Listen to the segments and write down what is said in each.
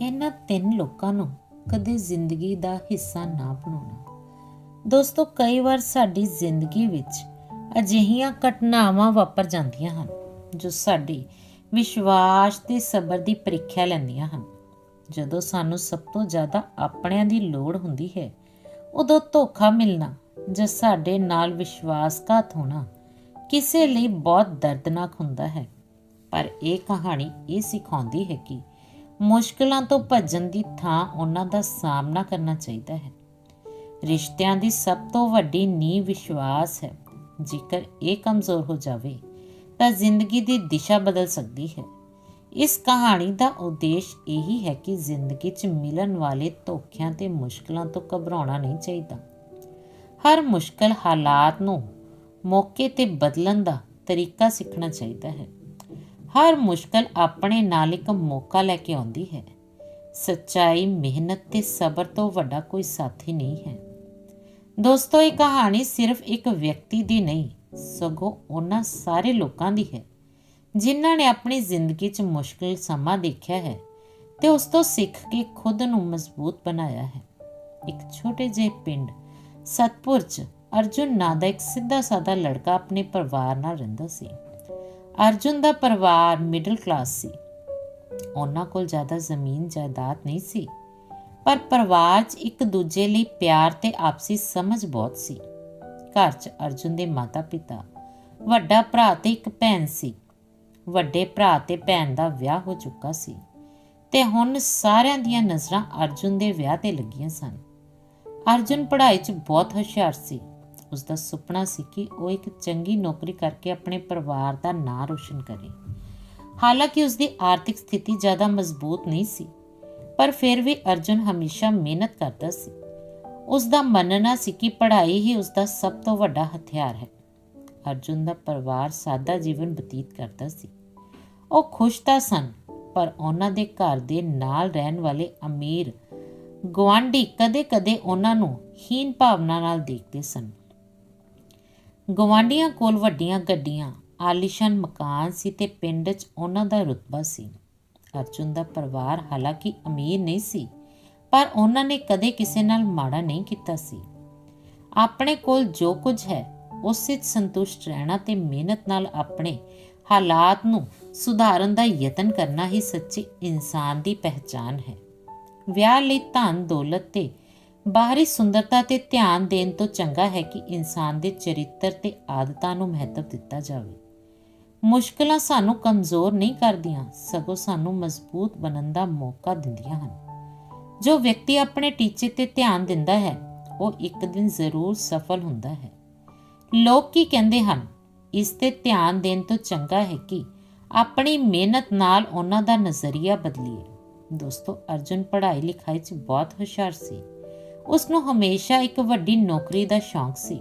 ਇਹਨਾਂ ਤਿੰਨ ਲੋਕਾਂ ਨੂੰ ਕਦੇ ਜ਼ਿੰਦਗੀ ਦਾ ਹਿੱਸਾ ਨਾ ਬਣਾਉਣਾ। ਦੋਸਤੋ, ਕਈ ਵਾਰ ਸਾਡੀ ਜ਼ਿੰਦਗੀ ਵਿੱਚ ਅਜਿਹੀਆਂ ਘਟਨਾਵਾਂ ਵਾਪਰ ਜਾਂਦੀਆਂ ਹਨ, ਜੋ ਸਾਡੀ ਵਿਸ਼ਵਾਸ ਤੇ ਸਬਰ ਦੀ ਪ੍ਰੀਖਿਆ ਲੈਂਦੀਆਂ ਹਨ। ਜਦੋਂ ਸਾਨੂੰ ਸਭ ਤੋਂ ਜ਼ਿਆਦਾ ਆਪਣਿਆਂ ਦੀ ਲੋੜ ਹੁੰਦੀ ਹੈ, ਉਦੋਂ ਧੋਖਾ ਮਿਲਣਾ ਜਾਂ ਸਾਡੇ ਨਾਲ ਵਿਸ਼ਵਾਸਘਾਤ ਹੋਣਾ ਕਿਸੇ ਲਈ ਬਹੁਤ ਦਰਦਨਾਕ ਹੁੰਦਾ ਹੈ। ਪਰ ਇਹ ਕਹਾਣੀ ਇਹ ਸਿਖਾਉਂਦੀ ਹੈ ਕਿ ਮੁਸ਼ਕਲਾਂ ਤੋਂ ਭੱਜਣ ਦੀ ਥਾਂ ਉਹਨਾਂ ਦਾ ਸਾਹਮਣਾ ਕਰਨਾ ਚਾਹੀਦਾ ਹੈ। ਰਿਸ਼ਤਿਆਂ ਦੀ ਸਭ ਤੋਂ ਵੱਡੀ ਨੀਂਹ ਵਿਸ਼ਵਾਸ ਹੈ। ਜੇਕਰ ਇਹ ਕਮਜ਼ੋਰ ਹੋ ਜਾਵੇ, ਤਾਂ ਜ਼ਿੰਦਗੀ ਦੀ ਦਿਸ਼ਾ ਬਦਲ ਸਕਦੀ ਹੈ। ਇਸ ਕਹਾਣੀ ਦਾ ਉਦੇਸ਼ ਇਹੀ ਹੈ ਕਿ ਜ਼ਿੰਦਗੀ 'ਚ ਮਿਲਣ ਵਾਲੇ ਧੋਖਿਆਂ ਤੇ ਮੁਸ਼ਕਲਾਂ ਤੋਂ ਘਬਰਾਉਣਾ ਨਹੀਂ ਚਾਹੀਦਾ। ਹਰ ਮੁਸ਼ਕਲ ਹਾਲਾਤ ਨੂੰ ਮੌਕੇ ਤੇ ਬਦਲਣ ਦਾ ਤਰੀਕਾ ਸਿੱਖਣਾ ਚਾਹੀਦਾ ਹੈ। ਹਰ ਮੁਸ਼ਕਲ ਆਪਣੇ ਨਾਲ ਇੱਕ ਮੌਕਾ ਲੈ ਕੇ ਆਉਂਦੀ ਹੈ। ਸੱਚਾਈ ਮਿਹਨਤ ਤੇ ਸਬਰ ਤੋਂ ਵੱਡਾ ਕੋਈ ਸਾਥੀ ਨਹੀਂ ਹੈ। ਦੋਸਤੋ, ਇਹ ਕਹਾਣੀ ਸਿਰਫ ਇੱਕ ਵਿਅਕਤੀ ਦੀ ਨਹੀਂ, ਸਗੋਂ ਉਹਨਾਂ ਸਾਰੇ ਲੋਕਾਂ ਦੀ ਹੈ, ਜਿਨ੍ਹਾਂ ਨੇ ਆਪਣੀ ਜ਼ਿੰਦਗੀ 'ਚ ਮੁਸ਼ਕਲ ਸਮਾਂ ਦੇਖਿਆ ਹੈ ਤੇ ਉਸ ਤੋਂ ਸਿੱਖ ਕੇ ਖੁਦ ਨੂੰ ਮਜ਼ਬੂਤ ਬਣਾਇਆ ਹੈ। ਇੱਕ ਛੋਟੇ ਜਿਹੇ ਪਿੰਡ ਸਤਪੁਰ 'ਚ ਅਰਜੁਨ ਨਾਂ ਦਾ ਇੱਕ ਸਿੱਧਾ ਸਾਦਾ ਲੜਕਾ ਆਪਣੇ ਪਰਿਵਾਰ ਨਾਲ ਰਹਿੰਦਾ ਸੀ। ਅਰਜੁਨ ਦਾ ਪਰਿਵਾਰ ਮਿਡਲ ਕਲਾਸ ਸੀ। ਉਹਨਾਂ ਕੋਲ ਜ਼ਿਆਦਾ ਜ਼ਮੀਨ ਜਾਇਦਾਦ ਨਹੀਂ ਸੀ, ਪਰ ਪਰਿਵਾਰ 'ਚ ਇੱਕ ਦੂਜੇ ਲਈ ਪਿਆਰ ਤੇ ਆਪਸੀ ਸਮਝ ਬਹੁਤ ਸੀ। ਘਰ 'ਚ ਅਰਜੁਨ ਦੇ ਮਾਤਾ-ਪਿਤਾ, ਵੱਡਾ ਭਰਾ ਤੇ ਇੱਕ ਭੈਣ ਸੀ। ਵੱਡੇ ਭਰਾ ਤੇ ਭੈਣ ਦਾ ਵਿਆਹ ਹੋ ਚੁੱਕਾ ਸੀ ਤੇ ਹੁਣ ਸਾਰਿਆਂ ਦੀਆਂ ਨਜ਼ਰਾਂ ਅਰਜੁਨ ਦੇ ਵਿਆਹ ਤੇ ਲੱਗੀਆਂ ਸਨ। ਅਰਜੁਨ ਪੜ੍ਹਾਈ 'ਚ ਬਹੁਤ ਹੁਸ਼ਿਆਰ ਸੀ। ਉਸ ਦਾ ਸੁਪਨਾ ਸੀ ਕਿ ਉਹ ਇੱਕ ਚੰਗੀ ਨੌਕਰੀ ਕਰਕੇ ਆਪਣੇ ਪਰਿਵਾਰ ਦਾ ਨਾਂ ਰੋਸ਼ਨ ਕਰੇ। ਹਾਲਾਂਕਿ ਉਸ ਦੀ ਆਰਥਿਕ ਸਥਿਤੀ ਜ਼ਿਆਦਾ ਮਜ਼ਬੂਤ ਨਹੀਂ ਸੀ, ਪਰ ਫਿਰ ਵੀ ਅਰਜੁਨ ਹਮੇਸ਼ਾ ਮਿਹਨਤ ਕਰਦਾ ਸੀ। ਉਸ ਦਾ ਮੰਨਣਾ ਸੀ ਕਿ ਪੜ੍ਹਾਈ ਹੀ ਉਸ ਦਾ ਸਭ ਤੋਂ ਵੱਡਾ ਹਥਿਆਰ ਹੈ। ਅਰਜੁਨ ਦਾ ਪਰਿਵਾਰ ਸਾਦਾ ਜੀਵਨ ਬਤੀਤ ਕਰਦਾ ਸੀ। ਉਹ ਖੁਸ਼ ਤਾਂ ਸਨ, ਪਰ ਉਹਨਾਂ ਦੇ ਘਰ ਦੇ ਨਾਲ ਰਹਿਣ ਵਾਲੇ ਅਮੀਰ ਗਵਾਂਢੀ ਕਦੇ-ਕਦੇ ਉਹਨਾਂ ਨੂੰ ਹੀਨ ਭਾਵਨਾ ਨਾਲ ਦੇਖਦੇ ਸਨ। ਗਵਾਂਢੀਆਂ ਕੋਲ ਵੱਡੀਆਂ ਗੱਡੀਆਂ, ਆਲੀਸ਼ਾਨ ਮਕਾਨ ਸੀ ਤੇ ਪਿੰਡ 'ਚ ਉਹਨਾਂ ਦਾ ਰੁਤਬਾ ਸੀ। ਅਰਜੁਨ ਦਾ ਪਰਿਵਾਰ ਹਾਲਾਂਕਿ ਅਮੀਰ ਨਹੀਂ ਸੀ, ਪਰ ਉਹਨਾਂ ਨੇ ਕਦੇ ਕਿਸੇ ਨਾਲ ਮਾੜਾ ਨਹੀਂ ਕੀਤਾ ਸੀ। ਆਪਣੇ ਕੋਲ ਜੋ ਕੁਝ ਹੈ, ਉਸ ਵਿੱਚ ਸੰਤੁਸ਼ਟ ਰਹਿਣਾ ਤੇ ਮਿਹਨਤ ਨਾਲ ਆਪਣੇ ਹਾਲਾਤ ਨੂੰ ਸੁਧਾਰਨ ਦਾ ਯਤਨ ਕਰਨਾ ਹੀ ਸੱਚੇ ਇਨਸਾਨ ਦੀ ਪਹਿਚਾਨ ਹੈ। ਵਿਆਹ ਲਈ ਧਨ, ਦੌਲਤ ਤੇ ਬਾਹਰੀ ਸੁੰਦਰਤਾ ਤੇ ਧਿਆਨ ਦੇਣ ਤੋਂ ਚੰਗਾ ਹੈ ਕਿ ਇਨਸਾਨ ਦੇ ਚਰਿੱਤਰ ਤੇ ਆਦਤਾਂ ਨੂੰ ਮਹੱਤਵ ਦਿੱਤਾ ਜਾਵੇ। ਮੁਸ਼ਕਲਾਂ ਸਾਨੂੰ ਕਮਜ਼ੋਰ ਨਹੀਂ ਕਰਦੀਆਂ, ਸਗੋਂ ਸਾਨੂੰ ਮਜ਼ਬੂਤ ਬਣਨ ਦਾ ਮੌਕਾ ਦਿੰਦੀਆਂ ਹਨ। ਜੋ ਵਿਅਕਤੀ ਆਪਣੇ ਟੀਚੇ ਤੇ ਧਿਆਨ ਦਿੰਦਾ ਹੈ, ਉਹ ਇੱਕ ਦਿਨ ਜ਼ਰੂਰ ਸਫਲ ਹੁੰਦਾ ਹੈ। ਲੋਕ ਕੀ ਕਹਿੰਦੇ ਹਨ? ਇਸ ਤੇ ਧਿਆਨ ਦੇਣ ਤੋਂ ਚੰਗਾ ਹੈ ਕਿ ਆਪਣੀ ਮਿਹਨਤ ਨਾਲ ਉਹਨਾਂ ਦਾ ਨਜ਼ਰੀਆ ਬਦਲੀਏ। ਦੋਸਤੋ, ਅਰਜੁਨ ਪੜ੍ਹਾਈ ਲਿਖਾਈ 'ਚ ਬਹੁਤ ਹੁਸ਼ਿਆਰ ਸੀ। ਉਸ ਨੂੰ ਹਮੇਸ਼ਾ ਇੱਕ ਵੱਡੀ ਨੌਕਰੀ ਦਾ ਸ਼ੌਂਕ ਸੀ।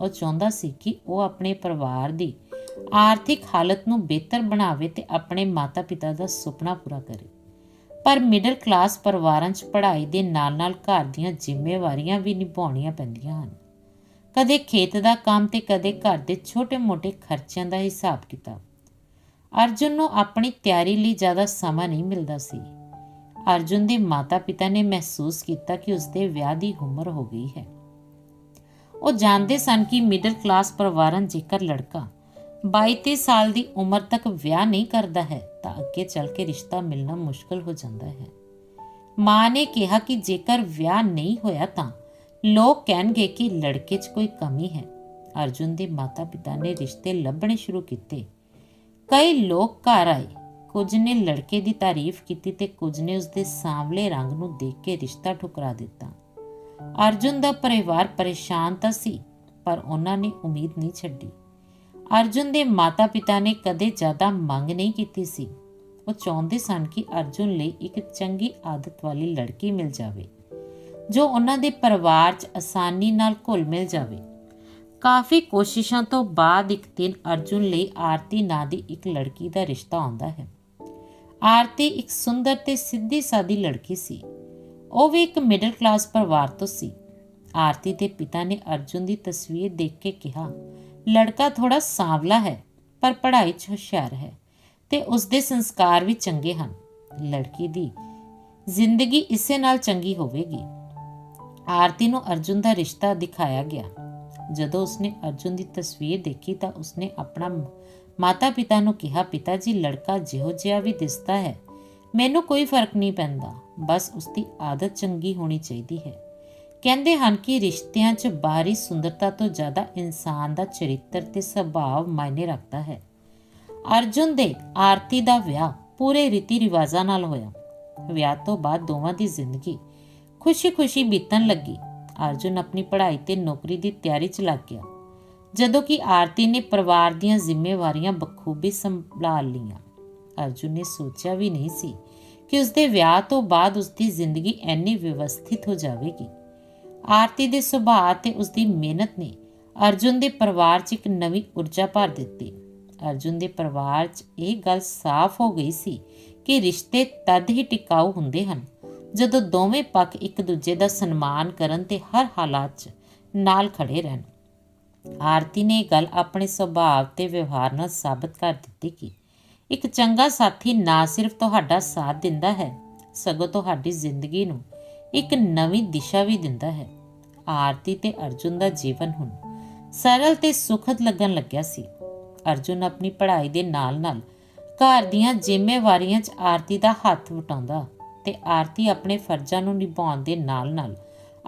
ਉਹ ਚਾਹੁੰਦਾ ਸੀ ਕਿ ਉਹ ਆਪਣੇ ਪਰਿਵਾਰ ਦੀ ਆਰਥਿਕ ਹਾਲਤ ਨੂੰ ਬਿਹਤਰ ਬਣਾਵੇ ਤੇ ਆਪਣੇ ਮਾਤਾ-ਪਿਤਾ ਦਾ ਸੁਪਨਾ ਪੂਰਾ ਕਰੇ। ਪਰ ਮਿਡਲ ਕਲਾਸ ਪਰਿਵਾਰਾਂ 'ਚ ਪੜ੍ਹਾਈ ਦੇ ਨਾਲ-ਨਾਲ ਘਰ ਦੀਆਂ ਜ਼ਿੰਮੇਵਾਰੀਆਂ ਵੀ ਨਿਭਾਉਣੀਆਂ ਪੈਂਦੀਆਂ ਹਨ। ਕਦੇ ਖੇਤ ਦਾ ਕੰਮ ਤੇ ਕਦੇ ਘਰ ਦੇ ਛੋਟੇ-ਮੋਟੇ ਖਰਚਿਆਂ ਦਾ ਹਿਸਾਬ ਕਿਤਾਬ ਅਰਜੁਨ ਨੂੰ ਆਪਣੀ ਤਿਆਰੀ ਲਈ ਜ਼ਿਆਦਾ ਸਮਾਂ ਨਹੀਂ ਮਿਲਦਾ ਸੀ। ਅਰਜੁਨ ਦੇ ਮਾਤਾ-ਪਿਤਾ ਨੇ ਮਹਿਸੂਸ ਕੀਤਾ ਕਿ ਉਸਦੇ ਵਿਆਹ ਦੀ ਉਮਰ ਹੋ ਗਈ ਹੈ। ਉਹ ਜਾਣਦੇ ਸਨ ਕਿ ਮਿਡਲ ਕਲਾਸ ਪਰਿਵਾਰਾਂ ਜੇਕਰ ਲੜਕਾ 22 ਸਾਲ ਦੀ ਉਮਰ ਤੱਕ ਵਿਆਹ ਨਹੀਂ ਕਰਦਾ ਹੈ, ਤਾਂ ਅੱਗੇ ਚੱਲ ਕੇ ਰਿਸ਼ਤਾ ਮਿਲਣਾ ਮੁਸ਼ਕਲ ਹੋ ਜਾਂਦਾ ਹੈ। ਮਾਂ ਨੇ ਕਿਹਾ ਕਿ ਜੇਕਰ ਵਿਆਹ ਨਹੀਂ ਹੋਇਆ ਤਾਂ ਲੋਕ ਕਹਿਣਗੇ ਕਿ ਲੜਕੇ 'ਚ ਕੋਈ ਕਮੀ ਹੈ। ਅਰਜੁਨ ਦੇ ਮਾਤਾ-ਪਿਤਾ ਨੇ ਰਿਸ਼ਤੇ ਲੱਭਣੇ ਸ਼ੁਰੂ ਕੀਤੇ। ਕਈ ਲੋਕ ਘਰ ਆਏ। ਕੁਝ ਨੇ ਲੜਕੇ ਦੀ ਤਾਰੀਫ ਕੀਤੀ ਤੇ ਕੁਝ ਨੇ ਉਸ ਦੇ ਸਾਂਵਲੇ ਰੰਗ ਨੂੰ ਦੇਖ ਕੇ ਰਿਸ਼ਤਾ ਠੁਕਰਾ ਦਿੱਤਾ। ਅਰਜੁਨ ਦਾ ਪਰਿਵਾਰ ਪਰੇਸ਼ਾਨ ਤਾਂ ਸੀ, ਪਰ ਉਹਨਾਂ ਨੇ ਉਮੀਦ ਨਹੀਂ ਛੱਡੀ। ਅਰਜੁਨ ਦੇ ਮਾਤਾ-ਪਿਤਾ ਨੇ ਕਦੇ ਜ਼ਿਆਦਾ ਮੰਗ ਨਹੀਂ ਕੀਤੀ ਸੀ। ਉਹ ਚਾਹੁੰਦੇ ਸਨ ਕਿ ਅਰਜੁਨ ਲਈ ਇੱਕ ਚੰਗੀ ਆਦਤ ਵਾਲੀ ਲੜਕੀ ਮਿਲ ਜਾਵੇ, ਜੋ ਉਹਨਾਂ ਦੇ ਪਰਿਵਾਰ 'ਚ ਆਸਾਨੀ ਨਾਲ ਘੁਲ ਮਿਲ ਜਾਵੇ। ਕਾਫੀ ਕੋਸ਼ਿਸ਼ਾਂ ਤੋਂ ਬਾਅਦ ਇੱਕ ਦਿਨ ਅਰਜੁਨ ਲਈ ਆਰਤੀ ਨਾਂ ਦੀ ਇੱਕ ਲੜਕੀ ਦਾ ਰਿਸ਼ਤਾ ਆਉਂਦਾ ਹੈ। ਆਰਤੀ ਇੱਕ ਸੁੰਦਰ ਤੇ ਸਿੱਧੀ ਸਾਦੀ ਲੜਕੀ ਸੀ। ਉਹ ਵੀ ਇੱਕ ਮਿਡਲ ਕਲਾਸ ਪਰਿਵਾਰ ਤੋਂ ਸੀ। ਆਰਤੀ ਦੇ ਪਿਤਾ ਨੇ ਅਰਜੁਨ ਦੀ ਤਸਵੀਰ ਦੇਖ ਕੇ ਕਿਹਾ, ਲੜਕਾ ਥੋੜਾ ਸਾਂਵਲਾ ਹੈ, ਪਰ ਪੜ੍ਹਾਈ 'ਚ ਹੁਸ਼ਿਆਰ ਹੈ ਤੇ ਉਸ ਦੇ ਸੰਸਕਾਰ ਵੀ ਚੰਗੇ ਹਨ। ਲੜਕੀ ਦੀ ਜ਼ਿੰਦਗੀ ਇਸੇ ਨਾਲ ਚੰਗੀ ਹੋਵੇਗੀ। ਆਰਤੀ ਨੂੰ ਅਰਜੁਨ ਦਾ ਰਿਸ਼ਤਾ ਦਿਖਾਇਆ ਗਿਆ। ਜਦੋਂ ਉਸਨੇ ਅਰਜੁਨ ਦੀ ਤਸਵੀਰ ਦੇਖੀ ਤਾਂ ਉਸਨੇ ਆਪਣਾ ਮਾਤਾ-ਪਿਤਾ ਨੂੰ ਕਿਹਾ, ਪਿਤਾ ਜੀ, ਲੜਕਾ ਜਿਹੋ ਜਿਹਾ ਵੀ ਦਿਸਦਾ ਹੈ, ਮੈਨੂੰ ਕੋਈ ਫ਼ਰਕ ਨਹੀਂ ਪੈਂਦਾ, ਬਸ ਉਸਦੀ ਆਦਤ ਚੰਗੀ ਹੋਣੀ ਚਾਹੀਦੀ ਹੈ। ਕਹਿੰਦੇ ਹਨ ਕਿ ਰਿਸ਼ਤਿਆਂ 'ਚ ਬਾਹਰੀ ਸੁੰਦਰਤਾ ਤੋਂ ਜ਼ਿਆਦਾ ਇਨਸਾਨ ਦਾ ਚਰਿੱਤਰ ਤੇ ਸੁਭਾਅ ਮਾਇਨੇ ਰੱਖਦਾ ਹੈ। ਅਰਜੁਨ ਦੇ ਆਰਤੀ ਦਾ ਵਿਆਹ ਪੂਰੇ ਰੀਤੀ ਰਿਵਾਜ਼ਾਂ ਨਾਲ ਹੋਇਆ। ਵਿਆਹ ਤੋਂ ਬਾਅਦ ਦੋਵਾਂ ਦੀ ਜ਼ਿੰਦਗੀ ਖੁਸ਼ੀ-ਖੁਸ਼ੀ ਬੀਤਣ ਲੱਗੀ। ਅਰਜੁਨ ਆਪਣੀ ਪੜ੍ਹਾਈ ਤੇ ਨੌਕਰੀ ਦੀ ਤਿਆਰੀ 'ਚ ਲੱਗ ਗਿਆ। ਜਦੋਂ ਕਿ ਆਰਤੀ ਨੇ ਪਰਿਵਾਰ ਦੀਆਂ ਜ਼ਿੰਮੇਵਾਰੀਆਂ ਬਖੂਬੀ ਸੰਭਾਲ ਲਈਆਂ। ਅਰਜੁਨ ਨੇ ਸੋਚਿਆ ਵੀ ਨਹੀਂ ਸੀ ਕਿ ਉਸਦੇ ਵਿਆਹ ਤੋਂ ਬਾਅਦ ਉਸਦੀ ਜ਼ਿੰਦਗੀ ਇੰਨੀ ਵਿਵਸਥਿਤ ਹੋ ਜਾਵੇਗੀ। ਆਰਤੀ ਦੇ ਸੁਭਾਅ ਤੇ ਉਸਦੀ ਮਿਹਨਤ ਨੇ ਅਰਜੁਨ ਦੇ ਪਰਿਵਾਰ 'ਚ ਇੱਕ ਨਵੀਂ ਊਰਜਾ ਭਰ ਦਿੱਤੀ। ਅਰਜੁਨ ਦੇ ਪਰਿਵਾਰ 'ਚ ਇਹ ਗੱਲ ਸਾਫ਼ ਹੋ ਗਈ ਸੀ ਕਿ ਰਿਸ਼ਤੇ ਤਦ ਹੀ ਟਿਕਾਊ ਹੁੰਦੇ ਹਨ ਜਦੋਂ ਦੋਵੇਂ ਪੱਖ ਇੱਕ ਦੂਜੇ ਦਾ ਸਨਮਾਨ ਕਰਨ ਤੇ ਹਰ ਹਾਲਾਤ 'ਚ ਨਾਲ ਖੜੇ ਰਹਿਣ। ਆਰਤੀ ਨੇ ਇਹ ਗੱਲ ਆਪਣੇ ਸੁਭਾਅ ਤੇ ਵਿਵਹਾਰ ਨਾਲ ਸਾਬਤ ਕਰ ਦਿੱਤੀ ਕਿ ਇੱਕ ਚੰਗਾ ਸਾਥੀ ਨਾ ਸਿਰਫ ਤੁਹਾਡਾ ਸਾਥ ਦਿੰਦਾ ਹੈ, ਸਗੋਂ ਤੁਹਾਡੀ ਜ਼ਿੰਦਗੀ ਨੂੰ ਇੱਕ ਨਵੀਂ ਦਿਸ਼ਾ ਵੀ ਦਿੰਦਾ ਹੈ। ਆਰਤੀ ਤੇ ਅਰਜੁਨ ਦਾ ਜੀਵਨ ਹੁਣ ਸਰਲ ਤੇ ਸੁਖਦ ਲੱਗਣ ਲੱਗਿਆ ਸੀ। ਅਰਜੁਨ ਆਪਣੀ ਪੜ੍ਹਾਈ ਦੇ ਨਾਲ-ਨਾਲ ਘਰ ਦੀਆਂ ਜ਼ਿੰਮੇਵਾਰੀਆਂ 'ਚ ਆਰਤੀ ਦਾ ਹੱਥ ਵਟਾਉਂਦਾ ਤੇ ਆਰਤੀ ਆਪਣੇ ਫਰਜ਼ਾਂ ਨੂੰ ਨਿਭਾਉਣ ਦੇ ਨਾਲ-ਨਾਲ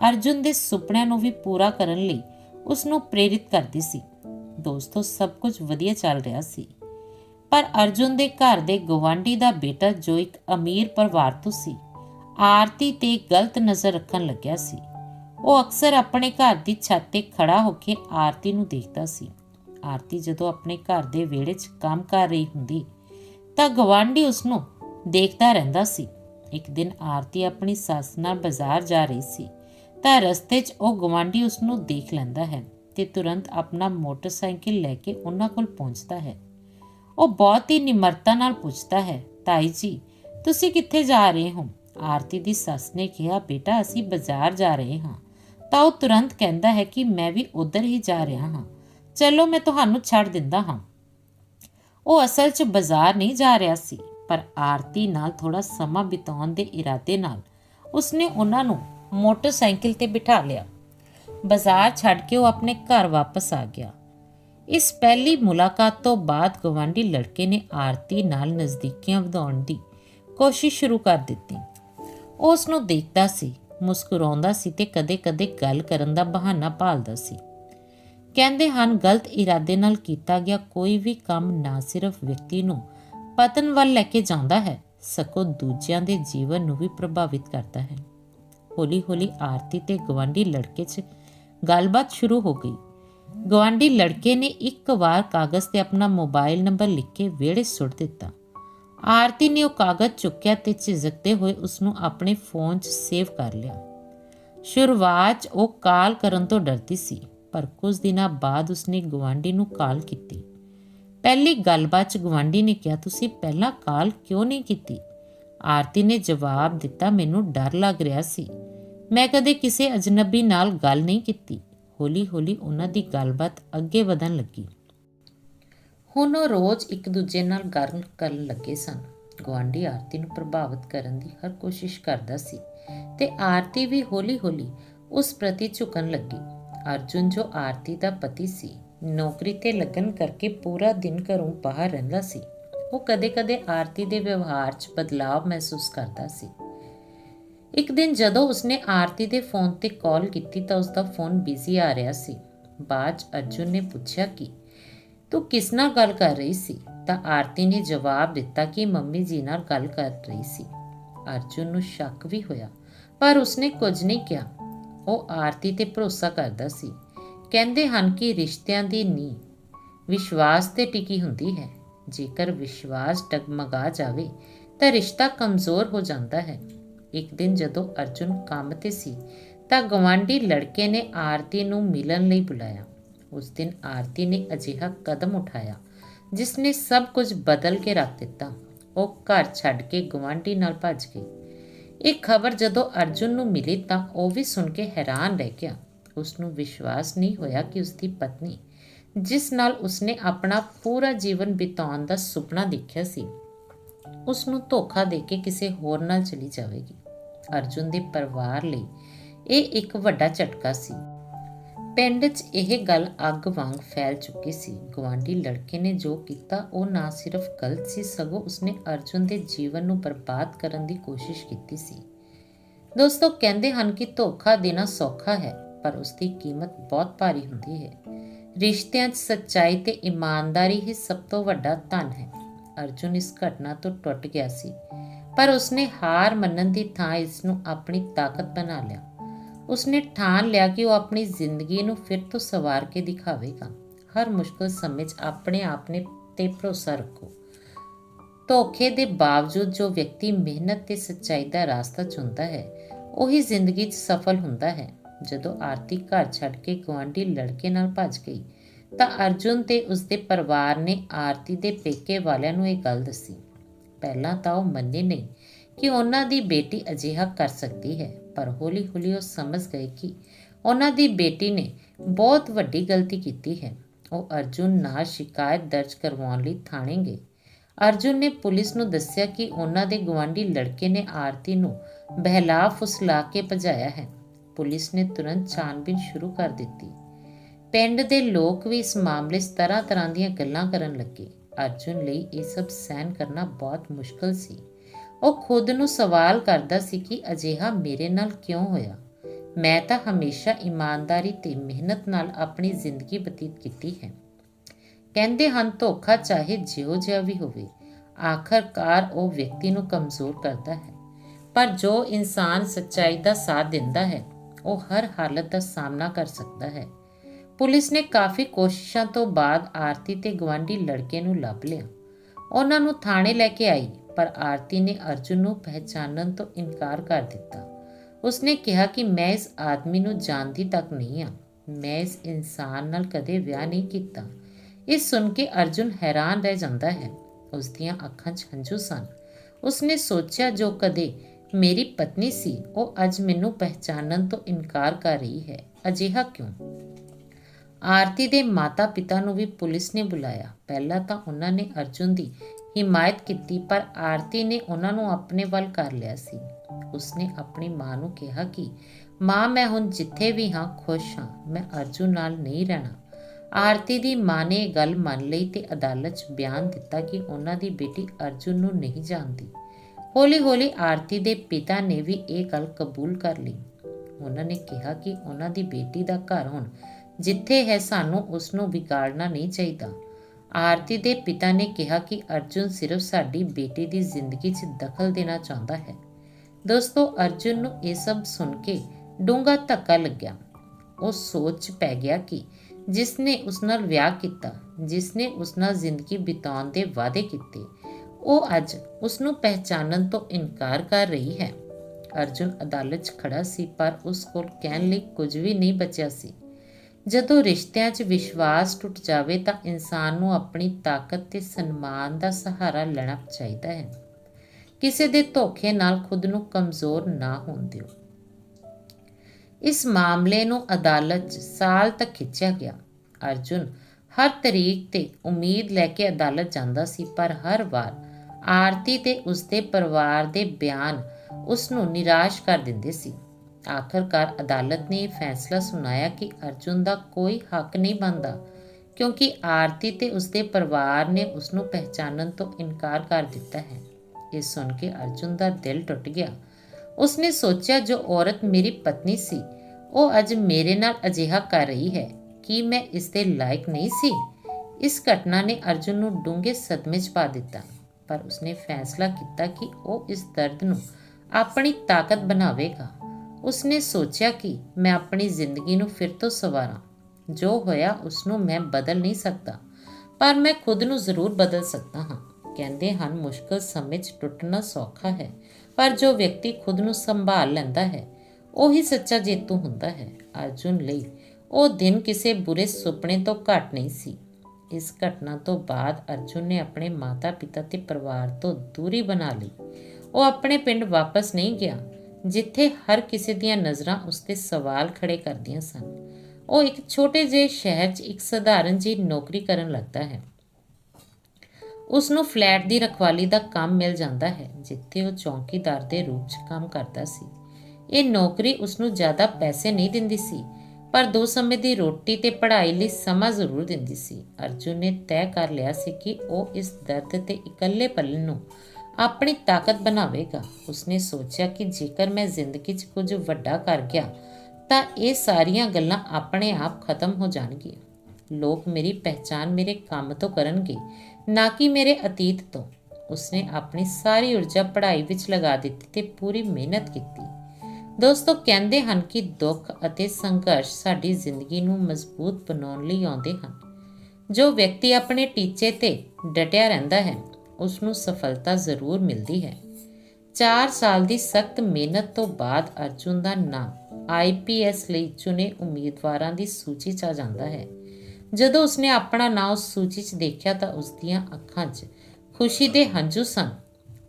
ਅਰਜੁਨ ਦੇ ਸੁਪਨਿਆਂ ਨੂੰ ਵੀ ਪੂਰਾ ਕਰਨ ਲਈ ਉਸ ਨੂੰ ਪ੍ਰੇਰਿਤ ਕਰਦੀ ਸੀ। ਦੋਸਤੋ, ਸਭ ਕੁਝ ਵਧੀਆ ਚੱਲ ਰਿਹਾ ਸੀ। ਪਰ ਅਰਜੁਨ ਦੇ ਘਰ ਦੇ ਗਵਾਂਢੀ ਦਾ ਬੇਟਾ ਜੋ ਇੱਕ ਅਮੀਰ ਪਰਿਵਾਰ ਤੋਂ ਸੀ, ਆਰਤੀ ਤੇ ਗਲਤ ਨਜ਼ਰ ਰੱਖਣ ਲੱਗਿਆ ਸੀ। ਉਹ ਅਕਸਰ ਆਪਣੇ ਘਰ ਦੀ ਛੱਤ ਤੇ ਖੜਾ ਹੋ ਕੇ ਆਰਤੀ ਨੂੰ ਦੇਖਦਾ ਸੀ। ਆਰਤੀ ਜਦੋਂ ਆਪਣੇ ਘਰ ਦੇ ਵਿਹੜੇ 'ਚ ਕੰਮ ਕਰ ਰਹੀ ਹੁੰਦੀ, ਤਾਂ ਗਵਾਂਢੀ ਉਸ ਨੂੰ ਦੇਖਦਾ ਰਹਿੰਦਾ ਸੀ। ਇੱਕ ਦਿਨ ਆਰਤੀ ਆਪਣੀ ਸੱਸ ਨਾਲ ਬਾਜ਼ਾਰ ਜਾ ਰਹੀ ਸੀ। ਤਾਂ ਰਸਤੇ 'ਚ ਉਹ ਗਵਾਂਢੀ ਉਸ ਨੂੰ ਦੇਖ ਲੈਂਦਾ ਹੈ ਤੇ ਤੁਰੰਤ ਆਪਣਾ ਮੋਟਰਸਾਈਕਲ ਲੈ ਕੇ ਉਹਨਾਂ ਕੋਲ ਪਹੁੰਚਦਾ ਹੈ। ਉਹ ਬਹੁਤ ਹੀ ਨਿਮਰਤਾ ਨਾਲ ਪੁੱਛਦਾ ਹੈ, ਤਾਈ ਜੀ, ਤੁਸੀਂ ਕਿੱਥੇ ਜਾ ਰਹੇ ਹੋ? ਆਰਤੀ ਦੀ ਸੱਸ ਨੇ ਕਿਹਾ, ਬੇਟਾ, ਅਸੀਂ ਬਾਜ਼ਾਰ ਜਾ ਰਹੇ ਹਾਂ। ਤਾਂ ਉਹ ਤੁਰੰਤ ਕਹਿੰਦਾ ਹੈ ਕਿ ਮੈਂ ਵੀ ਉਧਰ ਹੀ ਜਾ ਰਿਹਾ ਹਾਂ। ਚਲੋ, ਮੈਂ ਤੁਹਾਨੂੰ ਛੱਡ ਦਿੰਦਾ ਹਾਂ। ਉਹ ਅਸਲ 'ਚ ਬਾਜ਼ਾਰ ਨਹੀਂ ਜਾ ਰਿਹਾ ਸੀ, ਪਰ ਆਰਤੀ ਨਾਲ ਥੋੜਾ ਸਮਾਂ ਬਿਤਾਉਣ ਦੇ ਇਰਾਦੇ ਨਾਲ ਉਸਨੇ ਉਹਨਾਂ ਨੂੰ ਮੋਟਰਸਾਈਕਲ ਤੇ ਬਿਠਾ ਲਿਆ। ਬਾਜ਼ਾਰ ਛੱਡ ਕੇ ਉਹ ਆਪਣੇ ਘਰ ਵਾਪਸ ਆ ਗਿਆ। ਇਸ ਪਹਿਲੀ ਮੁਲਾਕਾਤ ਤੋਂ ਬਾਅਦ ਗਵਾਂਢੀ ਲੜਕੇ ਨੇ ਆਰਤੀ ਨਾਲ ਨਜ਼ਦੀਕੀਆਂ ਵਧਾਉਣ ਦੀ ਕੋਸ਼ਿਸ਼ ਸ਼ੁਰੂ ਕਰ ਦਿੱਤੀ। ਉਹ ਉਸ ਨੂੰ ਦੇਖਦਾ ਸੀ, ਮੁਸਕਰਾਉਂਦਾ ਸੀ ਤੇ ਕਦੇ-ਕਦੇ ਗੱਲ ਕਰਨ ਦਾ ਬਹਾਨਾ ਭਾਲਦਾ ਸੀ। ਕਹਿੰਦੇ ਹਨ, ਗਲਤ ਇਰਾਦੇ ਨਾਲ ਕੀਤਾ ਗਿਆ ਕੋਈ ਵੀ ਕੰਮ ਨਾ ਸਿਰਫ ਵਿਅਕਤੀ ਨੂੰ ਪਤਨ ਵੱਲ ਲੈ ਕੇ ਜਾਂਦਾ ਹੈ, ਸਗੋਂ ਦੂਜਿਆਂ ਦੇ ਜੀਵਨ ਨੂੰ ਵੀ ਪ੍ਰਭਾਵਿਤ ਕਰਦਾ ਹੈ। ਹੌਲੀ-ਹੌਲੀ ਆਰਤੀ ਤੇ ਗਵਾਂਢੀ ਲੜਕੇ 'ਚ ਗੱਲਬਾਤ ਸ਼ੁਰੂ ਹੋ ਗਈ। ਗਵਾਂਢੀ ਲੜਕੇ ਨੇ ਇੱਕ ਵਾਰ ਕਾਗਜ਼ ਤੇ ਆਪਣਾ ਮੋਬਾਈਲ ਨੰਬਰ ਲਿਖ ਕੇ ਵਿਹੜੇ ਸੁੱਟ ਦਿੱਤਾ। ਆਰਤੀ ਨੇ ਉਹ ਕਾਗਜ਼ ਚੁੱਕਿਆ ਤੇ ਝਿਜਕਦੇ ਹੋਏ ਉਸ ਨੂੰ ਆਪਣੇ ਫੋਨ 'ਚ ਸੇਵ ਕਰ ਲਿਆ। ਸ਼ੁਰੂਆਤ 'ਚ ਉਹ ਕਾਲ ਕਰਨ ਤੋਂ ਡਰਦੀ ਸੀ, ਪਰ ਕੁਝ ਦਿਨਾਂ ਬਾਅਦ ਉਸਨੇ ਗਵਾਂਢੀ ਨੂੰ ਕਾਲ ਕੀਤੀ। ਪਹਿਲੀ ਗੱਲਬਾਤ 'ਚ ਗਵਾਂਢੀ ਨੇ ਕਿਹਾ, ਤੁਸੀਂ ਪਹਿਲਾਂ ਕਾਲ ਕਿਉਂ ਨਹੀਂ ਕੀਤੀ? ਆਰਤੀ ਨੇ ਜਵਾਬ ਦਿੱਤਾ, ਮੈਨੂੰ ਡਰ ਲੱਗ ਰਿਹਾ ਸੀ। ਮੈਂ ਕਦੇ ਕਿਸੇ ਅਜਨਬੀ ਨਾਲ ਗੱਲ ਨਹੀਂ ਕੀਤੀ। ਹੌਲੀ-ਹੌਲੀ ਉਹਨਾਂ ਦੀ ਗੱਲਬਾਤ ਅੱਗੇ ਵਧਣ ਲੱਗੀ। ਹੁਣ ਉਹ ਰੋਜ਼ ਇੱਕ ਦੂਜੇ ਨਾਲ ਗੱਲ ਕਰਨ ਲੱਗੇ ਸਨ। ਗਵਾਂਢੀ ਆਰਤੀ ਨੂੰ ਪ੍ਰਭਾਵਿਤ ਕਰਨ ਦੀ ਹਰ ਕੋਸ਼ਿਸ਼ ਕਰਦਾ ਸੀ ਤੇ ਆਰਤੀ ਵੀ ਹੌਲੀ-ਹੌਲੀ ਉਸ ਪ੍ਰਤੀ ਝੁਕਣ ਲੱਗੀ। ਅਰਜੁਨ ਜੋ ਆਰਤੀ ਦਾ ਪਤੀ ਸੀ, ਨੌਕਰੀ ਤੇ ਲੱਗਣ ਕਰਕੇ ਪੂਰਾ ਦਿਨ ਘਰੋਂ ਬਾਹਰ ਰਹਿੰਦਾ ਸੀ। ਉਹ ਕਦੇ-ਕਦੇ ਆਰਤੀ ਦੇ ਵਿਵਹਾਰ 'ਚ ਬਦਲਾਅ ਮਹਿਸੂਸ ਕਰਦਾ ਸੀ। ਇੱਕ ਦਿਨ ਜਦੋਂ ਉਸਨੇ ਆਰਤੀ ਦੇ ਫੋਨ ਤੇ ਕਾਲ ਕੀਤੀ ਤਾਂ ਉਸਦਾ ਫੋਨ ਬਿਜ਼ੀ ਆ ਰਿਹਾ ਸੀ। ਬਾਅਦ 'ਚ ਅਰਜੁਨ ਨੇ ਪੁੱਛਿਆ ਕਿ ਤੂੰ ਕਿਸ ਨਾਲ ਗੱਲ ਕਰ ਰਹੀ ਸੀ? ਤਾਂ ਆਰਤੀ ਨੇ ਜਵਾਬ ਦਿੱਤਾ ਕਿ ਮੰਮੀ ਜੀ ਨਾਲ ਗੱਲ ਕਰ ਰਹੀ ਸੀ। ਅਰਜੁਨ ਨੂੰ ਸ਼ੱਕ ਵੀ ਹੋਇਆ, ਪਰ ਉਸਨੇ ਕੁਝ ਨਹੀਂ ਕਿਹਾ। ਉਹ ਆਰਤੀ ਤੇ ਭਰੋਸਾ ਕਰਦਾ ਸੀ। ਕਹਿੰਦੇ ਹਨ ਕਿ ਰਿਸ਼ਤਿਆਂ ਦੀ ਨੀਂਹ ਵਿਸ਼ਵਾਸ ਤੇ ਟਿਕੀ ਹੁੰਦੀ ਹੈ। ਜੇਕਰ ਵਿਸ਼ਵਾਸ ਟਗਮਗਾ ਜਾਵੇ ਤਾਂ ਰਿਸ਼ਤਾ ਕਮਜ਼ੋਰ ਹੋ ਜਾਂਦਾ ਹੈ। ਇੱਕ ਦਿਨ ਜਦੋਂ ਅਰਜੁਨ ਕੰਮ ਤੇ ਸੀ ਤਾਂ ਗਵਾਂਢੀ ਲੜਕੇ ਨੇ ਆਰਤੀ ਨੂੰ ਮਿਲਣ ਲਈ ਬੁਲਾਇਆ। ਉਸ ਦਿਨ ਆਰਤੀ ਨੇ ਅਜਿਹਾ ਕਦਮ ਉਠਾਇਆ, ਜਿਸ ਨੇ ਸਭ ਕੁਝ ਬਦਲ ਕੇ ਰੱਖ ਦਿੱਤਾ। ਉਹ ਘਰ ਛੱਡ ਕੇ ਗਵਾਂਢੀ ਨਾਲ ਭੱਜ ਗਈ। ਇਹ ਖਬਰ ਜਦੋਂ ਅਰਜੁਨ ਨੂੰ ਮਿਲੀ ਤਾਂ ਉਹ ਵੀ ਸੁਣ ਕੇ ਹੈਰਾਨ ਰਹਿ ਗਿਆ। ਉਸ ਨੂੰ ਵਿਸ਼ਵਾਸ ਨਹੀਂ ਹੋਇਆ ਕਿ ਉਸ ਦੀ ਪਤਨੀ, ਜਿਸ ਨਾਲ ਉਸਨੇ ਆਪਣਾ ਪੂਰਾ ਜੀਵਨ ਬਿਤਾਉਣ ਦਾ ਸੁਪਨਾ ਦੇਖਿਆ ਸੀ ਉਸ ਨੂੰ ਧੋਖਾ ਦੇ ਕੇ ਕਿਸੇ ਹੋਰ ਨਾਲ ਚਲੀ ਜਾਵੇਗੀ। ਅਰਜੁਨ ਦੇ ਪਰਿਵਾਰ ਲਈ। ਇਹ ਇੱਕ ਵੱਡਾ ਝਟਕਾ ਸੀ। ਪਿੰਡ 'ਚ ਇਹ ਗੱਲ ਅੱਗ ਵਾਂਗ ਫੈਲ ਚੁੱਕੀ ਸੀ। ਗਵਾਂਢੀ ਲੜਕੇ ਨੇ ਜੋ ਕੀਤਾ, ਉਹ ਨਾ ਸਿਰਫ ਗਲਤ ਸੀ, ਸਗੋਂ ਉਸਨੇ ਅਰਜੁਨ ਦੇ ਜੀਵਨ ਨੂੰ ਬਰਬਾਦ ਕਰਨ ਦੀ ਕੋਸ਼ਿਸ਼ ਕੀਤੀ ਸੀ। ਦੋਸਤੋ, ਕਹਿੰਦੇ ਹਨ ਕਿ ਧੋਖਾ ਦੇਣਾ ਸੌਖਾ ਹੈ, ਪਰ ਉਸ ਦੀ ਕੀਮਤ ਬਹੁਤ ਭਾਰੀ ਹੁੰਦੀ ਹੈ। ਰਿਸ਼ਤਿਆਂ 'ਚ ਸੱਚਾਈ ਤੇ ਇਮਾਨਦਾਰੀ ਹੀ ਸਭ ਤੋਂ ਵੱਡਾ ਧਨ ਹੈ। ਅਰਜੁਨ ਇਸ ਘਟਨਾ ਤੋਂ ਟੁੱਟ ਗਿਆ ਸੀ। ਪਰ ਉਸਨੇ ਹਾਰ ਮੰਨਣ ਦੀ ਥਾਂ ਇਸ ਨੂੰ ਆਪਣੀ ਤਾਕਤ ਬਣਾ ਲਿਆ। ਉਸਨੇ ਠਾਣ ਲਿਆ ਕਿ ਉਹ ਆਪਣੀ ਜ਼ਿੰਦਗੀ ਨੂੰ ਫਿਰ ਤੋਂ ਸਵਾਰ ਕੇ ਦਿਖਾਵੇਗਾ। ਹਰ ਮੁਸ਼ਕਲ ਸਮੇਂ 'ਚ ਆਪਣੇ ਆਪ ਨੇ ਤੇ ਭਰੋਸਾ ਰੱਖੋ। ਧੋਖੇ ਦੇ ਬਾਵਜੂਦ ਜੋ ਵਿਅਕਤੀ ਮਿਹਨਤ ਤੇ ਸੱਚਾਈ ਦਾ ਰਾਸਤਾ ਚੁਣਦਾ ਹੈ, ਉਹੀ ਜ਼ਿੰਦਗੀ 'ਚ ਸਫਲ ਹੁੰਦਾ ਹੈ। ਜਦੋਂ ਆਰਤੀ ਘਰ ਛੱਡ ਕੇ ਗਵਾਂਢੀ ਲੜਕੇ ਨਾਲ ਭੱਜ ਗਈ ਤਾਂ ਅਰਜੁਨ ਤੇ ਉਸਦੇ ਪਰਿਵਾਰ ਨੇ ਆਰਤੀ ਦੇ ਪੇਕੇ ਵਾਲਿਆਂ ਨੂੰ ਇਹ ਗੱਲ ਦੱਸੀ। ਪਹਿਲਾਂ ਤਾਂ ਉਹ ਮੰਨੇ ਨਹੀਂ ਕਿ ਉਹਨਾਂ ਦੀ ਬੇਟੀ ਅਜਿਹਾ ਕਰ ਸਕਦੀ ਹੈ, ਪਰ ਹੌਲੀ-ਹੌਲੀ ਉਹ ਸਮਝ ਗਏ ਕਿ ਉਹਨਾਂ ਦੀ ਬੇਟੀ ਨੇ ਬਹੁਤ ਵੱਡੀ ਗਲਤੀ ਕੀਤੀ ਹੈ। ਉਹ ਅਰਜੁਨ ਨਾਲ ਸ਼ਿਕਾਇਤ ਦਰਜ ਕਰਵਾਉਣ ਲਈ ਥਾਣੇ ਗਏ। ਅਰਜੁਨ ਨੇ ਪੁਲਿਸ ਨੂੰ ਦੱਸਿਆ ਕਿ ਉਹਨਾਂ ਦੇ ਗਵਾਂਢੀ ਲੜਕੇ ਨੇ ਆਰਤੀ ਨੂੰ ਬਹਿਲਾ ਫੁਸਲਾ ਕੇ ਭਜਾਇਆ ਹੈ। ਪੁਲਿਸ ਨੇ ਤੁਰੰਤ ਛਾਨਬੀਨ ਸ਼ੁਰੂ ਕਰ ਦਿੱਤੀ। ਪਿੰਡ ਦੇ ਲੋਕ ਵੀ ਇਸ ਮਾਮਲੇ 'ਚ ਤਰ੍ਹਾਂ ਤਰ੍ਹਾਂ ਦੀਆਂ ਗੱਲਾਂ ਕਰਨ ਲੱਗੇ। ਅਰਜੁਨ ਲਈ ਇਹ ਸਭ ਸਹਿਣ ਕਰਨਾ ਬਹੁਤ ਮੁਸ਼ਕਲ ਸੀ। ਉਹ ਖੁਦ ਨੂੰ ਸਵਾਲ ਕਰਦਾ ਸੀ ਕਿ ਅਜਿਹਾ ਮੇਰੇ ਨਾਲ ਕਿਉਂ ਹੋਇਆ? ਮੈਂ ਤਾਂ ਹਮੇਸ਼ਾ ਇਮਾਨਦਾਰੀ ਤੇ ਮਿਹਨਤ ਨਾਲ ਆਪਣੀ ਜ਼ਿੰਦਗੀ ਬਤੀਤ ਕੀਤੀ ਹੈ। ਕਹਿੰਦੇ ਹਨ, ਧੋਖਾ ਚਾਹੇ ਜਿਉ ਜਿਹਾ ਵੀ ਹੋਵੇ, ਆਖਰਕਾਰ ਉਹ ਵਿਅਕਤੀ ਨੂੰ ਕਮਜ਼ੋਰ ਕਰਦਾ ਹੈ। ਪਰ ਜੋ ਇਨਸਾਨ ਸੱਚਾਈ ਦਾ ਸਾਥ ਦਿੰਦਾ ਹੈ, ਉਹ ਹਰ ਹਾਲਤ ਦਾ ਸਾਹਮਣਾ ਕਰ ਸਕਦਾ ਹੈ। ਪੁਲਿਸ ਨੇ ਕਾਫੀ ਕੋਸ਼ਿਸ਼ਾਂ ਤੋਂ ਬਾਅਦ ਆਰਤੀ ਤੇ ਗਵਾਂਢੀ ਲੜਕੇ ਨੂੰ ਲੱਭ ਲਿਆ। ਉਹਨਾਂ ਨੂੰ ਥਾਣੇ ਲੈ ਕੇ ਆਈ, ਪਰ ਆਰਤੀ ਨੇ ਅਰਜੁਨ ਨੂੰ ਪਹਿਚਾਨਣ ਤੋਂ ਇਨਕਾਰ ਕਰ ਦਿੱਤਾ। ਉਸਨੇ ਕਿਹਾ ਕਿ ਮੈਂ ਇਸ ਆਦਮੀ ਨੂੰ ਜਾਣਦੀ ਤੱਕ ਨਹੀਂ ਹਾਂ ਮੈਂ ਇਸ ਇਨਸਾਨ ਨਾਲ ਕਦੇ ਵਿਆਹ ਨਹੀਂ ਕੀਤਾ। ਇਹ ਸੁਣ ਕੇ ਅਰਜੁਨ ਹੈਰਾਨ ਰਹਿ ਜਾਂਦਾ ਹੈ। ਉਸ ਦੀਆਂ ਅੱਖਾਂ 'ਚ ਹੰਝੂ ਸਨ। ਉਸਨੇ ਸੋਚਿਆ, ਜੋ ਕਦੇ ਮੇਰੀ ਪਤਨੀ ਸੀ, ਉਹ ਅੱਜ ਮੈਨੂੰ ਪਹਿਚਾਨਣ ਤੋਂ ਇਨਕਾਰ ਕਰ ਰਹੀ ਹੈ। ਅਜਿਹਾ ਕਿਉਂ? ਆਰਤੀ ਦੇ ਮਾਤਾ-ਪਿਤਾ ਨੂੰ ਵੀ ਪੁਲਿਸ ਨੇ ਬੁਲਾਇਆ। ਪਹਿਲਾਂ ਤਾਂ ਉਹਨਾਂ ਨੇ ਅਰਜੁਨ ਦੀ ਹਿਮਾਇਤ ਕੀਤੀ, ਪਰ ਆਰਤੀ ਨੇ ਉਹਨਾਂ ਨੂੰ ਆਪਣੇ ਵੱਲ ਕਰ ਲਿਆ ਸੀ। ਉਸਨੇ ਆਪਣੀ ਮਾਂ ਨੂੰ ਕਿਹਾ ਕਿ, ਮਾਂ, ਮੈਂ ਹੁਣ ਜਿੱਥੇ ਵੀ ਹਾਂ, ਖੁਸ਼ ਹਾਂ। ਮੈਂ ਅਰਜੁਨ ਨਾਲ ਨਹੀਂ ਰਹਿਣਾ। ਆਰਤੀ ਦੀ ਮਾਂ ਨੇ ਇਹ ਗੱਲ ਮੰਨ ਲਈ ਤੇ ਅਦਾਲਤ 'ਚ ਬਿਆਨ ਦਿੱਤਾ ਕਿ ਉਹਨਾਂ ਦੀ ਬੇਟੀ ਅਰਜੁਨ ਨੂੰ ਨਹੀਂ ਜਾਣਦੀ। ਹੌਲੀ-ਹੌਲੀ ਆਰਤੀ ਦੇ ਪਿਤਾ ਨੇ ਵੀ ਇਹ ਗੱਲ ਕਬੂਲ ਕਰ ਲਈ। ਉਹਨਾਂ ਨੇ ਕਿਹਾ ਕਿ ਉਹਨਾਂ ਦੀ ਬੇਟੀ ਦਾ ਘਰ ਹੁਣ ਜਿੱਥੇ ਹੈ ਸਾਨੂੰ ਉਸ ਨੂੰ ਵਿਗਾੜਨਾ ਨਹੀਂ ਚਾਹੀਦਾ। ਆਰਤੀ ਦੇ ਪਿਤਾ ਨੇ ਕਿਹਾ ਕਿ ਅਰਜੁਨ ਸਿਰਫ ਸਾਡੀ ਬੇਟੀ ਦੀ ਜ਼ਿੰਦਗੀ 'ਚ ਦਖਲ ਦੇਣਾ ਚਾਹੁੰਦਾ ਹੈ। ਦੋਸਤੋ, ਅਰਜੁਨ ਨੂੰ ਇਹ ਸਭ ਸੁਣ ਕੇ ਡੂੰਘਾ ਧੱਕਾ ਲੱਗਿਆ। ਉਹ ਸੋਚ 'ਚ ਪੈ ਗਿਆ ਕਿ ਜਿਸ ਨੇ ਉਸ ਨਾਲ ਵਿਆਹ ਕੀਤਾ ਜਿਸ ਨੇ ਉਸ ਨਾਲ ਜ਼ਿੰਦਗੀ ਬਿਤਾਉਣ ਦੇ ਵਾਅਦੇ ਕੀਤੇ, ਉਹ ਅੱਜ ਉਸ ਨੂੰ ਪਹਿਚਾਨਣ ਤੋਂ ਇਨਕਾਰ ਕਰ ਰਹੀ ਹੈ। ਅਰਜੁਨ ਅਦਾਲਤ 'ਚ ਖੜਾ ਸੀ, ਪਰ ਉਸ ਕੋਲ ਕਹਿਣ ਲਈ ਕੁਝ ਵੀ ਨਹੀਂ ਬਚਿਆ ਸੀ। ਜਦੋਂ ਰਿਸ਼ਤਿਆਂ 'ਚ ਵਿਸ਼ਵਾਸ ਟੁੱਟ ਜਾਵੇ ਤਾਂ ਇਨਸਾਨ ਨੂੰ ਆਪਣੀ ਤਾਕਤ ਤੇ ਸਨਮਾਨ ਦਾ ਸਹਾਰਾ ਲੈਣਾ ਚਾਹੀਦਾ ਹੈ। ਕਿਸੇ ਦੇ ਧੋਖੇ ਨਾਲ ਖੁਦ ਨੂੰ ਕਮਜ਼ੋਰ ਨਾ ਹੋਣ ਦਿਓ। ਇਸ ਮਾਮਲੇ ਨੂੰ ਅਦਾਲਤ 'ਚ ਸਾਲ ਤੱਕ ਖਿੱਚਿਆ ਗਿਆ। ਅਰਜੁਨ ਹਰ ਤਰੀਕ ਤੇ ਉਮੀਦ ਲੈ ਕੇ ਅਦਾਲਤ ਜਾਂਦਾ ਸੀ, ਪਰ ਹਰ ਵਾਰ ਆਰਤੀ ਤੇ ਉਸਦੇ ਪਰਿਵਾਰ ਦੇ ਬਿਆਨ ਉਸ ਨੂੰ ਨਿਰਾਸ਼ ਕਰ ਦਿੰਦੇ ਸੀ। ਆਖਰਕਾਰ ਅਦਾਲਤ ਨੇ ਇਹ ਫੈਸਲਾ ਸੁਣਾਇਆ ਕਿ ਅਰਜੁਨ ਦਾ ਕੋਈ ਹੱਕ ਨਹੀਂ ਬਣਦਾ, ਕਿਉਂਕਿ ਆਰਤੀ ਤੇ ਉਸਦੇ ਪਰਿਵਾਰ ਨੇ ਉਸ ਨੂੰ ਪਹਿਚਾਨਣ ਤੋਂ ਇਨਕਾਰ ਕਰ ਦਿੱਤਾ ਹੈ। ਇਹ ਸੁਣ ਕੇ ਅਰਜੁਨ ਦਾ ਦਿਲ ਟੁੱਟ ਗਿਆ। ਉਸਨੇ ਸੋਚਿਆ, ਜੋ ਔਰਤ ਮੇਰੀ ਪਤਨੀ ਸੀ, ਉਹ ਅੱਜ ਮੇਰੇ ਨਾਲ ਅਜਿਹਾ ਕਰ ਰਹੀ ਹੈ। ਕੀ ਮੈਂ ਇਸ ਦੇ ਲਾਇਕ ਨਹੀਂ ਸੀ? ਇਸ ਘਟਨਾ ਨੇ ਅਰਜੁਨ ਨੂੰ ਡੂੰਘੇ ਸਦਮੇ 'ਚ ਪਾ ਦਿੱਤਾ, ਪਰ ਉਸਨੇ ਫੈਸਲਾ ਕੀਤਾ ਕਿ ਉਹ ਇਸ ਦਰਦ ਨੂੰ ਆਪਣੀ ਤਾਕਤ ਬਣਾਵੇਗਾ। ਉਸਨੇ ਸੋਚਿਆ ਕਿ ਮੈਂ ਆਪਣੀ ਜ਼ਿੰਦਗੀ ਨੂੰ ਫਿਰ ਤੋਂ ਸਵਾਰਾਂ। ਜੋ ਹੋਇਆ ਉਸ ਨੂੰ ਮੈਂ ਬਦਲ ਨਹੀਂ ਸਕਦਾ, ਪਰ ਮੈਂ ਖੁਦ ਨੂੰ ਜ਼ਰੂਰ ਬਦਲ ਸਕਦਾ ਹਾਂ। ਕਹਿੰਦੇ ਹਨ, ਮੁਸ਼ਕਲ ਸਮੇਂ 'ਚ ਟੁੱਟਣਾ ਸੌਖਾ ਹੈ, ਪਰ ਜੋ ਵਿਅਕਤੀ ਖੁਦ ਨੂੰ ਸੰਭਾਲ ਲੈਂਦਾ ਹੈ, ਉਹੀ ਸੱਚਾ ਜੇਤੂ ਹੁੰਦਾ ਹੈ। ਅਰਜੁਨ ਲਈ ਉਹ ਦਿਨ ਕਿਸੇ ਬੁਰੇ ਸੁਪਨੇ ਤੋਂ ਘੱਟ ਨਹੀਂ ਸੀ। ਇਸ ਘਟਨਾ ਤੋਂ ਬਾਅਦ ਅਰਜੁਨ ਨੇ ਆਪਣੇ ਮਾਤਾ-ਪਿਤਾ ਤੇ ਪਰਿਵਾਰ ਤੋਂ ਦੂਰੀ ਬਣਾ ਲਈ। ਉਹ ਆਪਣੇ ਪਿੰਡ ਵਾਪਸ ਨਹੀਂ ਗਿਆ। ਜਿੱਥੇ ਹਰ ਕਿਸੇ ਦੀਆਂ ਨਜ਼ਰਾਂ ਉਸ ਤੇ ਸਵਾਲ ਖੜੇ ਕਰਦੀਆਂ ਸਨ। ਉਹ ਇੱਕ ਛੋਟੇ ਜਿਹੇ ਸ਼ਹਿਰ 'ਚ ਇੱਕ ਸਧਾਰਨ ਜਿਹੀ ਨੌਕਰੀ ਕਰਨ ਲੱਗਦਾ ਹੈ। ਉਸ ਨੂੰ ਫਲੈਟ ਦੀ ਰਖਵਾਲੀ ਦਾ ਕੰਮ ਮਿਲ ਜਾਂਦਾ ਹੈ, ਜਿੱਥੇ ਉਹ ਚੌਕੀਦਾਰ ਦੇ ਰੂਪ 'ਚ ਕੰਮ ਕਰਦਾ ਸੀ। ਇਹ ਨੌਕਰੀ ਉਸ ਨੂੰ ਜ਼ਿਆਦਾ ਪੈਸੇ ਨਹੀਂ ਦਿੰਦੀ ਸੀ, ਪਰ ਦੋ ਸਮੇਂ ਦੀ ਰੋਟੀ ਤੇ ਪੜ੍ਹਾਈ ਲਈ ਸਮਾਂ ਜ਼ਰੂਰ ਦਿੰਦੀ ਸੀ। ਅਰਜੁਨ ਨੇ ਤੈਅ ਕਰ ਲਿਆ ਸੀ ਕਿ ਉਹ ਇਸ ਦਰਦ ਤੇ ਇਕੱਲੇ ਪੱਲੇ ਨੂੰ ਆਪਣੀ ਤਾਕਤ ਬਣਾਵੇਗਾ। ਉਸਨੇ ਸੋਚਿਆ ਕਿ ਜੇਕਰ ਮੈਂ ਜ਼ਿੰਦਗੀ 'ਚ ਕੁਝ ਵੱਡਾ ਕਰ ਗਿਆ, ਤਾਂ ਇਹ ਸਾਰੀਆਂ ਗੱਲਾਂ ਆਪਣੇ ਆਪ ਖਤਮ ਹੋ ਜਾਣਗੀਆਂ। ਲੋਕ ਮੇਰੀ ਪਹਿਚਾਨ ਮੇਰੇ ਕੰਮ ਤੋਂ ਕਰਨਗੇ, ਨਾ ਕਿ ਮੇਰੇ ਅਤੀਤ ਤੋਂ। ਉਸਨੇ ਆਪਣੀ ਸਾਰੀ ਊਰਜਾ ਪੜ੍ਹਾਈ ਵਿੱਚ ਲਗਾ ਦਿੱਤੀ ਤੇ ਪੂਰੀ ਮਿਹਨਤ ਕੀਤੀ। ਦੋਸਤੋ, ਕਹਿੰਦੇ ਹਨ ਕਿ ਦੁੱਖ ਅਤੇ ਸੰਘਰਸ਼ ਸਾਡੀ ਜ਼ਿੰਦਗੀ ਨੂੰ ਮਜ਼ਬੂਤ ਬਣਾਉਣ ਲਈ ਆਉਂਦੇ ਹਨ। ਜੋ ਵਿਅਕਤੀ ਆਪਣੇ ਟੀਚੇ ਤੇ ਡਟਿਆ ਰਹਿੰਦਾ ਹੈ ਉਸ ਨੂੰ ਸਫਲਤਾ ਜ਼ਰੂਰ ਮਿਲਦੀ ਹੈ। 4 ਸਾਲ ਦੀ ਸਖਤ ਮਿਹਨਤ ਤੋਂ ਬਾਅਦ ਅਰਜੁਨ ਦਾ ਨਾਮ ਆਈਪੀਐਸ ਲਈ ਚੁਣੇ ਉਮੀਦਵਾਰਾਂ ਦੀ ਸੂਚੀ 'ਚ ਆ ਜਾਂਦਾ ਹੈ। ਜਦੋਂ ਉਸਨੇ ਆਪਣਾ ਨਾਮ ਉਸ ਸੂਚੀ 'ਚ ਦੇਖਿਆ ਤਾਂ ਉਸ ਦੀਆਂ ਅੱਖਾਂ 'ਚ ਖੁਸ਼ੀ ਦੇ ਹੰਝੂ ਸਨ।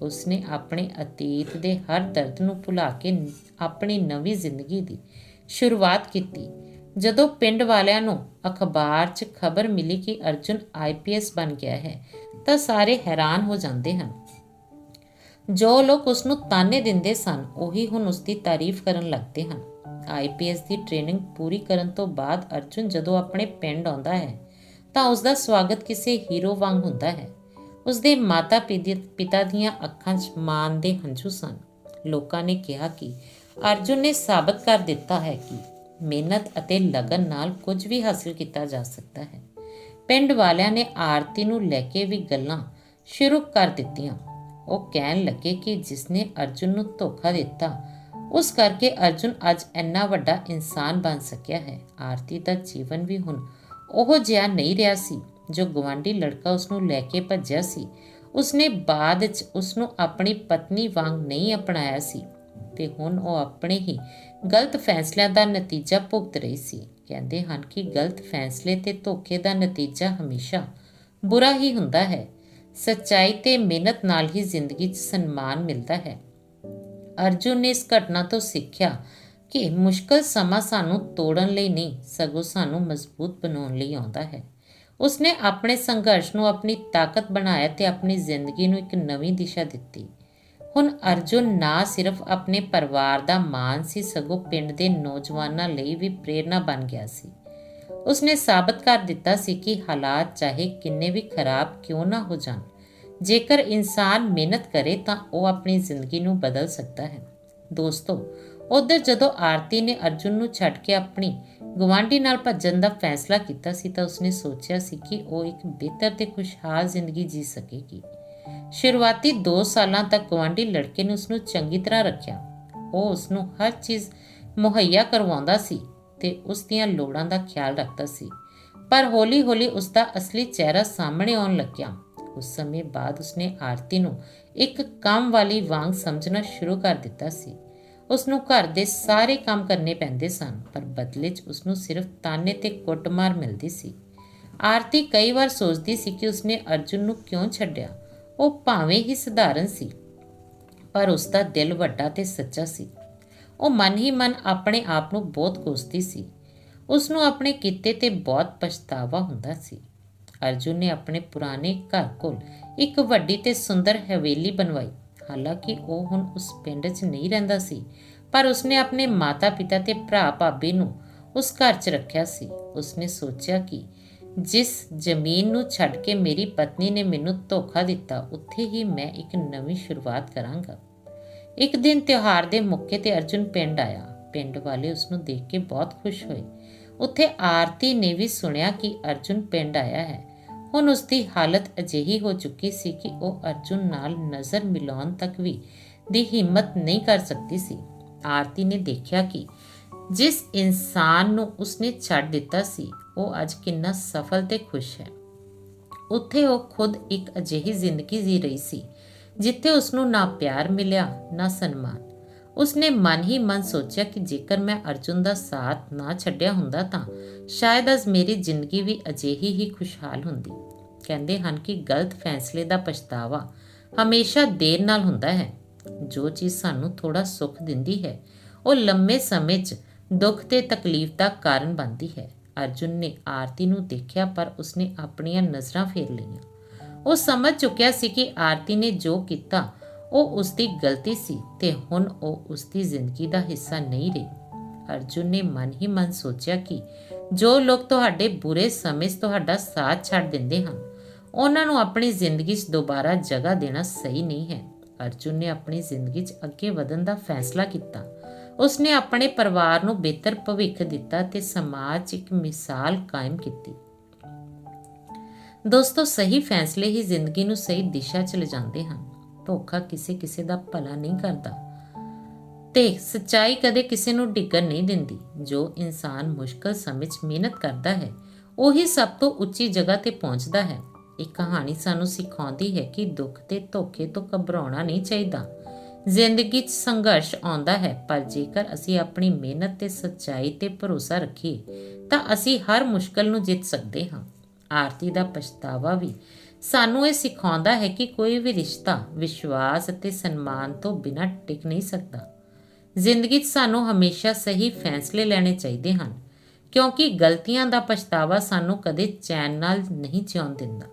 ਉਸਨੇ ਆਪਣੇ ਅਤੀਤ ਦੇ ਹਰ ਦਰਦ ਨੂੰ ਭੁਲਾ ਕੇ ਆਪਣੀ ਨਵੀਂ ਜ਼ਿੰਦਗੀ ਦੀ ਸ਼ੁਰੂਆਤ ਕੀਤੀ। ਜਦੋਂ ਪਿੰਡ ਵਾਲਿਆਂ ਨੂੰ ਅਖਬਾਰ 'ਚ ਖਬਰ ਮਿਲੀ ਕਿ ਅਰਜੁਨ ਆਈਪੀਐਸ ਬਣ ਗਿਆ ਹੈ, ਤਾਂ ਸਾਰੇ ਹੈਰਾਨ ਹੋ ਜਾਂਦੇ ਹਨ। ਜੋ ਲੋਕ ਉਸ ਨੂੰ ਤਾਨੇ ਦਿੰਦੇ ਸਨ, ਉਹੀ ਹੁਣ ਉਸ ਦੀ ਤਾਰੀਫ ਕਰਨ ਲੱਗਦੇ ਹਨ। ਆਈਪੀਐਸ ਦੀ ਟ੍ਰੇਨਿੰਗ ਪੂਰੀ ਕਰਨ ਤੋਂ ਬਾਅਦ ਅਰਜੁਨ ਜਦੋਂ ਆਪਣੇ ਪਿੰਡ ਆਉਂਦਾ ਹੈ, ਤਾਂ ਉਸ ਦਾ ਸਵਾਗਤ ਕਿਸੇ ਹੀਰੋ ਵਾਂਗ ਹੁੰਦਾ ਹੈ। ਉਸ ਦੇ ਮਾਤਾ ਪਿਤਾ ਦੀਆਂ ਅੱਖਾਂ 'ਚ ਮਾਣ ਦੇ ਹੰਝੂ ਸਨ। ਲੋਕਾਂ ਨੇ ਕਿਹਾ ਕਿ ਅਰਜੁਨ ਨੇ ਸਾਬਤ ਕਰ ਦਿੱਤਾ ਹੈ ਕਿ ਮਿਹਨਤ ਅਤੇ ਲਗਨ ਨਾਲ ਕੁਝ ਵੀ ਹਾਸਲ ਕੀਤਾ ਜਾ ਸਕਦਾ ਹੈ। ਪਿੰਡ ਵਾਲਿਆਂ ਨੇ ਆਰਤੀ ਨੂੰ ਲੈ ਕੇ ਵੀ ਗੱਲਾਂ ਸ਼ੁਰੂ ਕਰ ਦਿੱਤੀਆਂ। ਉਹ ਕਹਿਣ ਲੱਗੇ ਕਿ ਜਿਸਨੇ ਅਰਜੁਨ ਨੂੰ ਧੋਖਾ ਦਿੱਤਾ, ਉਸ ਕਰਕੇ ਅਰਜੁਨ ਅੱਜ ਇੰਨਾ ਵੱਡਾ ਇਨਸਾਨ ਬਣ ਸਕਿਆ ਹੈ। ਆਰਤੀ ਦਾ ਜੀਵਨ ਵੀ ਹੁਣ ਉਹ ਜਿਹਾ ਨਹੀਂ ਰਿਹਾ ਸੀ, ਜੋ ਗਵਾਂਢੀ ਲੜਕਾ ਉਸ ਨੂੰ ਲੈ ਕੇ ਭੱਜਿਆ ਸੀ। ਉਸਨੇ ਬਾਅਦ ਵਿੱਚ ਉਸ ਨੂੰ ਆਪਣੀ ਪਤਨੀ ਵਾਂਗ ਨਹੀਂ ਅਪਣਾਇਆ ਸੀ। ਤੇ ਹੁਣ ਉਹ ਆਪਣੇ ਹੀ ਗਲਤ ਫੈਸਲਿਆਂ ਦਾ ਨਤੀਜਾ ਭੁਗਤ ਰਹੀ ਸੀ। ਕਹਿੰਦੇ ਹਨ ਕਿ ਗਲਤ ਫੈਸਲੇ ਤੇ ਧੋਖੇ ਦਾ ਨਤੀਜਾ ਹਮੇਸ਼ਾ ਬੁਰਾ ਹੀ ਹੁੰਦਾ ਹੈ। ਸੱਚਾਈ ਤੇ ਮਿਹਨਤ ਨਾਲ ਹੀ ਜ਼ਿੰਦਗੀ 'ਚ ਸਨਮਾਨ ਮਿਲਦਾ ਹੈ। ਅਰਜੁਨ ਨੇ ਇਸ ਘਟਨਾ ਤੋਂ ਸਿੱਖਿਆ ਕਿ ਮੁਸ਼ਕਲ ਸਮਾਂ ਸਾਨੂੰ ਤੋੜਨ ਲਈ ਨਹੀਂ, ਸਗੋਂ ਸਾਨੂੰ ਮਜ਼ਬੂਤ ਬਣਾਉਣ ਲਈ ਆਉਂਦਾ ਹੈ। ਉਸਨੇ ਆਪਣੇ ਸੰਘਰਸ਼ ਨੂੰ ਆਪਣੀ ਤਾਕਤ ਬਣਾਇਆ ਤੇ ਆਪਣੀ ਜ਼ਿੰਦਗੀ ਨੂੰ ਇੱਕ ਨਵੀਂ ਦਿਸ਼ਾ ਦਿੱਤੀ। ਹੁਣ ਅਰਜੁਨ ਨਾ ਸਿਰਫ ਆਪਣੇ ਪਰਿਵਾਰ ਦਾ ਮਾਣ ਸੀ, ਸਗੋਂ ਪਿੰਡ ਦੇ ਨੌਜਵਾਨਾਂ ਲਈ ਵੀ ਪ੍ਰੇਰਣਾ ਬਣ ਗਿਆ ਸੀ। ਉਸਨੇ ਸਾਬਤ ਕਰ ਦਿੱਤਾ ਸੀ ਕਿ ਹਾਲਾਤ ਚਾਹੇ ਕਿੰਨੇ ਵੀ ਖਰਾਬ ਕਿਉਂ ਨਾ ਹੋ ਜਾਣ, ਜੇਕਰ ਇਨਸਾਨ ਮਿਹਨਤ ਕਰੇ ਤਾਂ ਉਹ ਆਪਣੀ ਜ਼ਿੰਦਗੀ ਨੂੰ ਬਦਲ ਸਕਦਾ ਹੈ। ਦੋਸਤੋ, ਉਧਰ ਜਦੋਂ ਆਰਤੀ ਨੇ ਅਰਜੁਨ ਨੂੰ ਛੱਡ ਕੇ ਆਪਣੀ ਗਵਾਂਢੀ ਨਾਲ ਭੱਜਣ ਦਾ ਫੈਸਲਾ ਕੀਤਾ ਸੀ ਤਾਂ ਉਸਨੇ ਸੋਚਿਆ ਸੀ ਕਿ ਉਹ ਇੱਕ ਬਿਹਤਰ ਤੇ ਖੁਸ਼ਹਾਲ ਜ਼ਿੰਦਗੀ ਜੀ ਸਕੇਗੀ। ਸ਼ੁਰੂਆਤੀ 2 ਸਾਲਾਂ ਤੱਕ ਗਵਾਂਢੀ ਲੜਕੇ ਨੇ ਉਸ ਨੂੰ ਚੰਗੀ ਤਰ੍ਹਾਂ ਰੱਖਿਆ। ਉਹ ਉਸ ਨੂੰ ਹਰ ਚੀਜ਼ ਮੁਹੱਈਆ ਕਰਵਾਉਂਦਾ ਸੀ ਤੇ ਉਸ ਦੀਆਂ ਲੋੜਾਂ ਦਾ ਖਿਆਲ ਰੱਖਦਾ ਸੀ। ਪਰ ਹੌਲੀ-ਹੌਲੀ ਉਸ ਦਾ ਅਸਲੀ ਚਿਹਰਾ ਸਾਹਮਣੇ ਆਉਣ ਲੱਗਿਆ। ਉਸ ਸਮੇਂ ਬਾਅਦ ਉਸਨੇ ਆਰਤੀ ਨੂੰ ਇੱਕ ਕੰਮ ਵਾਲੀ ਵਾਂਗ ਸਮਝਣਾ ਸ਼ੁਰੂ ਕਰ ਦਿੱਤਾ ਸੀ। ਉਸ ਨੂੰ ਘਰ ਦੇ ਸਾਰੇ ਕੰਮ ਕਰਨੇ ਪੈਂਦੇ ਸਨ, ਪਰ ਬਦਲੇ 'ਚ ਉਸ ਨੂੰ ਸਿਰਫ ਤਾਨੇ ਤੇ ਕੁੱਟਮਾਰ ਮਿਲਦੀ ਸੀ। ਆਰਤੀ ਕਈ ਵਾਰ ਸੋਚਦੀ ਸੀ ਕਿ ਉਸਨੇ ਅਰਜੁਨ ਨੂੰ ਕਿਉਂ ਛੱਡਿਆ? ਉਹ ਭਾਵੇਂ ਹੀ ਸਧਾਰਨ ਸੀ, ਪਰ ਉਸ ਦਾ ਦਿਲ ਵੱਡਾ ਤੇ ਸੱਚਾ ਸੀ। ਉਹ ਮਨ ਹੀ ਮਨ ਆਪਣੇ ਆਪ ਨੂੰ ਬਹੁਤ ਕੋਸਦੀ ਸੀ। ਉਸ ਨੂੰ ਆਪਣੇ ਕੀਤੇ ਤੇ ਬਹੁਤ ਪਛਤਾਵਾ ਹੁੰਦਾ ਸੀ। ਅਰਜੁਨ ਨੇ ਆਪਣੇ ਪੁਰਾਣੇ ਘਰ ਕੋਲ ਇੱਕ ਵੱਡੀ ਤੇ ਸੁੰਦਰ ਹਵੇਲੀ ਬਣਵਾਈ। ਹਾਲਾਂਕਿ ਉਹ ਹੁਣ ਉਸ ਪਿੰਡ 'ਚ ਨਹੀਂ ਰਹਿੰਦਾ ਸੀ, ਪਰ ਉਸਨੇ ਆਪਣੇ ਮਾਤਾ-ਪਿਤਾ ਤੇ ਭਰਾ ਭਾਬੀ ਨੂੰ ਉਸ ਘਰ 'ਚ ਰੱਖਿਆ ਸੀ। ਉਸਨੇ ਸੋਚਿਆ ਕਿ ਜਿਸ ਜ਼ਮੀਨ ਨੂੰ ਛੱਡ ਕੇ ਮੇਰੀ ਪਤਨੀ ਨੇ ਮੈਨੂੰ ਧੋਖਾ ਦਿੱਤਾ, ਉੱਥੇ ਹੀ ਮੈਂ ਇੱਕ ਨਵੀਂ ਸ਼ੁਰੂਆਤ ਕਰਾਂਗਾ। ਇੱਕ ਦਿਨ ਤਿਉਹਾਰ ਦੇ ਮੌਕੇ ਤੇ ਅਰਜੁਨ ਪਿੰਡ ਆਇਆ। ਪਿੰਡ ਵਾਲੇ ਉਸ ਨੂੰ ਦੇਖ ਕੇ ਬਹੁਤ ਖੁਸ਼ ਹੋਏ। ਉੱਥੇ ਆਰਤੀ ਨੇ ਵੀ ਸੁਣਿਆ ਕਿ ਅਰਜੁਨ ਪਿੰਡ ਆਇਆ ਹੈ। ਹੁਣ ਉਸ ਦੀ ਹਾਲਤ ਅਜਿਹੀ ਹੋ ਚੁੱਕੀ ਸੀ ਕਿ ਉਹ ਅਰਜੁਨ ਨਾਲ ਨਜ਼ਰ ਮਿਲਾਉਣ ਤੱਕ ਵੀ ਦੀ ਹਿੰਮਤ ਨਹੀਂ ਕਰ ਸਕਦੀ ਸੀ। ਆਰਤੀ ਨੇ ਦੇਖਿਆ ਕਿ ਜਿਸ ਇਨਸਾਨ ਨੂੰ ਉਸਨੇ ਛੱਡ ਦਿੱਤਾ ਸੀ ਉਹ ਅੱਜ ਕਿੰਨਾ ਸਫਲ ਤੇ ਖੁਸ਼ ਹੈ। ਉੱਥੇ ਉਹ ਖੁਦ ਇੱਕ ਅਜਿਹੀ ਜ਼ਿੰਦਗੀ ਜੀ ਰਹੀ ਸੀ, ਜਿੱਥੇ ਉਸ ਨੂੰ ਨਾ ਪਿਆਰ ਮਿਲਿਆ, ਨਾ ਸਨਮਾਨ। ਉਸਨੇ ਮਨ ਹੀ ਮਨ ਸੋਚਿਆ ਕਿ ਜੇਕਰ ਮੈਂ ਅਰਜੁਨ ਦਾ ਸਾਥ ਨਾ ਛੱਡਿਆ ਹੁੰਦਾ ਤਾਂ ਸ਼ਾਇਦ ਅਜ ਮੇਰੀ ਜ਼ਿੰਦਗੀ ਵੀ ਅਜਿਹੀ ਹੀ ਖੁਸ਼ਹਾਲ ਹੁੰਦੀ। ਕਹਿੰਦੇ ਹਨ ਕਿ ਗਲਤ ਫੈਸਲੇ ਦਾ ਪਛਤਾਵਾ ਹਮੇਸ਼ਾ ਦੇਰ ਨਾਲ ਹੁੰਦਾ ਹੈ। ਜੋ ਚੀਜ਼ ਸਾਨੂੰ ਥੋੜਾ ਸੁੱਖ ਦਿੰਦੀ ਹੈ, ਉਹ ਲੰਮੇ ਸਮੇਂ 'ਚ ਦੁੱਖ ਤੇ ਤਕਲੀਫ ਦਾ ਕਾਰਨ ਬਣਦੀ ਹੈ। ਅਰਜੁਨ ਨੇ ਆਰਤੀ ਨੂੰ ਦੇਖਿਆ, ਪਰ ਉਸਨੇ ਆਪਣੀਆਂ ਨਜ਼ਰਾਂ ਫੇਰ ਲਈਆਂ। ਉਹ ਸਮਝ ਚੁੱਕਿਆ ਸੀ ਕਿ ਆਰਤੀ ਨੇ ਜੋ ਕੀਤਾ, ਉਹ ਉਸਦੀ ਗਲਤੀ ਸੀ ਤੇ ਹੁਣ ਉਹ ਉਸਦੀ ਜ਼ਿੰਦਗੀ ਦਾ ਹਿੱਸਾ ਨਹੀਂ ਰਹੀ। ਅਰਜੁਨ ਨੇ ਮਨ ਹੀ ਮਨ ਸੋਚਿਆ ਕਿ ਜੋ ਲੋਕ ਤੁਹਾਡੇ ਬੁਰੇ ਸਮੇਂ 'ਚ ਤੁਹਾਡਾ ਸਾਥ ਛੱਡ ਦਿੰਦੇ ਹਨ, ਉਹਨਾਂ ਨੂੰ ਆਪਣੀ ਜ਼ਿੰਦਗੀ 'ਚ ਦੁਬਾਰਾ ਜਗ੍ਹਾ ਦੇਣਾ ਸਹੀ ਨਹੀਂ ਹੈ। ਅਰਜੁਨ ਨੇ ਆਪਣੀ ਜ਼ਿੰਦਗੀ 'ਚ ਅੱਗੇ ਵਧਣ ਦਾ ਫੈਸਲਾ ਕੀਤਾ। ਉਸਨੇ ਆਪਣੇ ਪਰਿਵਾਰ ਨੂੰ ਬਿਹਤਰ ਭਵਿੱਖ ਦਿੱਤਾ ਤੇ ਸਮਾਜ 'ਚ ਇੱਕ ਮਿਸਾਲ ਕਾਇਮ ਕੀਤੀ। ਦੋਸਤੋ, ਸਹੀ ਫੈਸਲੇ ਹੀ ਜ਼ਿੰਦਗੀ ਨੂੰ ਸਹੀ ਦਿਸ਼ਾ 'ਚ ਲਿਜਾਂਦੇ ਹਨ। ਧੋਖਾ ਕਿਸੇ ਕਿਸੇ ਦਾ ਭਲਾ ਨਹੀਂ ਕਰਦਾ ਤੇ ਸੱਚਾਈ ਕਦੇ ਕਿਸੇ ਨੂੰ ਡਿੱਗਣ ਨਹੀਂ ਦਿੰਦੀ। ਜੋ ਇਨਸਾਨ ਮੁਸ਼ਕਲ ਸਮੇਂ 'ਚ ਮਿਹਨਤ ਕਰਦਾ ਹੈ, ਉਹੀ ਸਭ ਤੋਂ ਉੱਚੀ ਜਗ੍ਹਾ ਤੇ ਪਹੁੰਚਦਾ ਹੈ। ਇਹ ਕਹਾਣੀ ਸਾਨੂੰ ਸਿਖਾਉਂਦੀ ਹੈ ਕਿ ਦੁੱਖ ਤੇ ਧੋਖੇ ਤੋਂ ਘਬਰਾਉਣਾ ਨਹੀਂ ਚਾਹੀਦਾ। ਜ਼ਿੰਦਗੀ 'ਚ ਸੰਘਰਸ਼ ਆਉਂਦਾ ਹੈ, ਪਰ ਜੇਕਰ ਅਸੀਂ ਆਪਣੀ ਮਿਹਨਤ ਤੇ ਸੱਚਾਈ ਤੇ ਭਰੋਸਾ ਰੱਖੀਏ, ਤਾਂ ਅਸੀਂ ਹਰ ਮੁਸ਼ਕਲ ਨੂੰ ਜਿੱਤ ਸਕਦੇ ਹਾਂ। ਆਰਤੀ ਦਾ ਪਛਤਾਵਾ ਵੀ ਸਾਨੂੰ ਇਹ ਸਿਖਾਉਂਦਾ ਹੈ ਕਿ ਕੋਈ ਵੀ ਰਿਸ਼ਤਾ ਵਿਸ਼ਵਾਸ ਅਤੇ ਸਨਮਾਨ ਤੋਂ ਬਿਨਾਂ ਟਿਕ ਨਹੀਂ ਸਕਦਾ। ਜ਼ਿੰਦਗੀ 'ਚ ਸਾਨੂੰ ਹਮੇਸ਼ਾ ਸਹੀ ਫੈਸਲੇ ਲੈਣੇ ਚਾਹੀਦੇ ਹਨ, ਕਿਉਂਕਿ ਗਲਤੀਆਂ ਦਾ ਪਛਤਾਵਾ ਸਾਨੂੰ ਕਦੇ ਚੈਨ ਨਾਲ ਨਹੀਂ ਜਿਉਣ ਦਿੰਦਾ।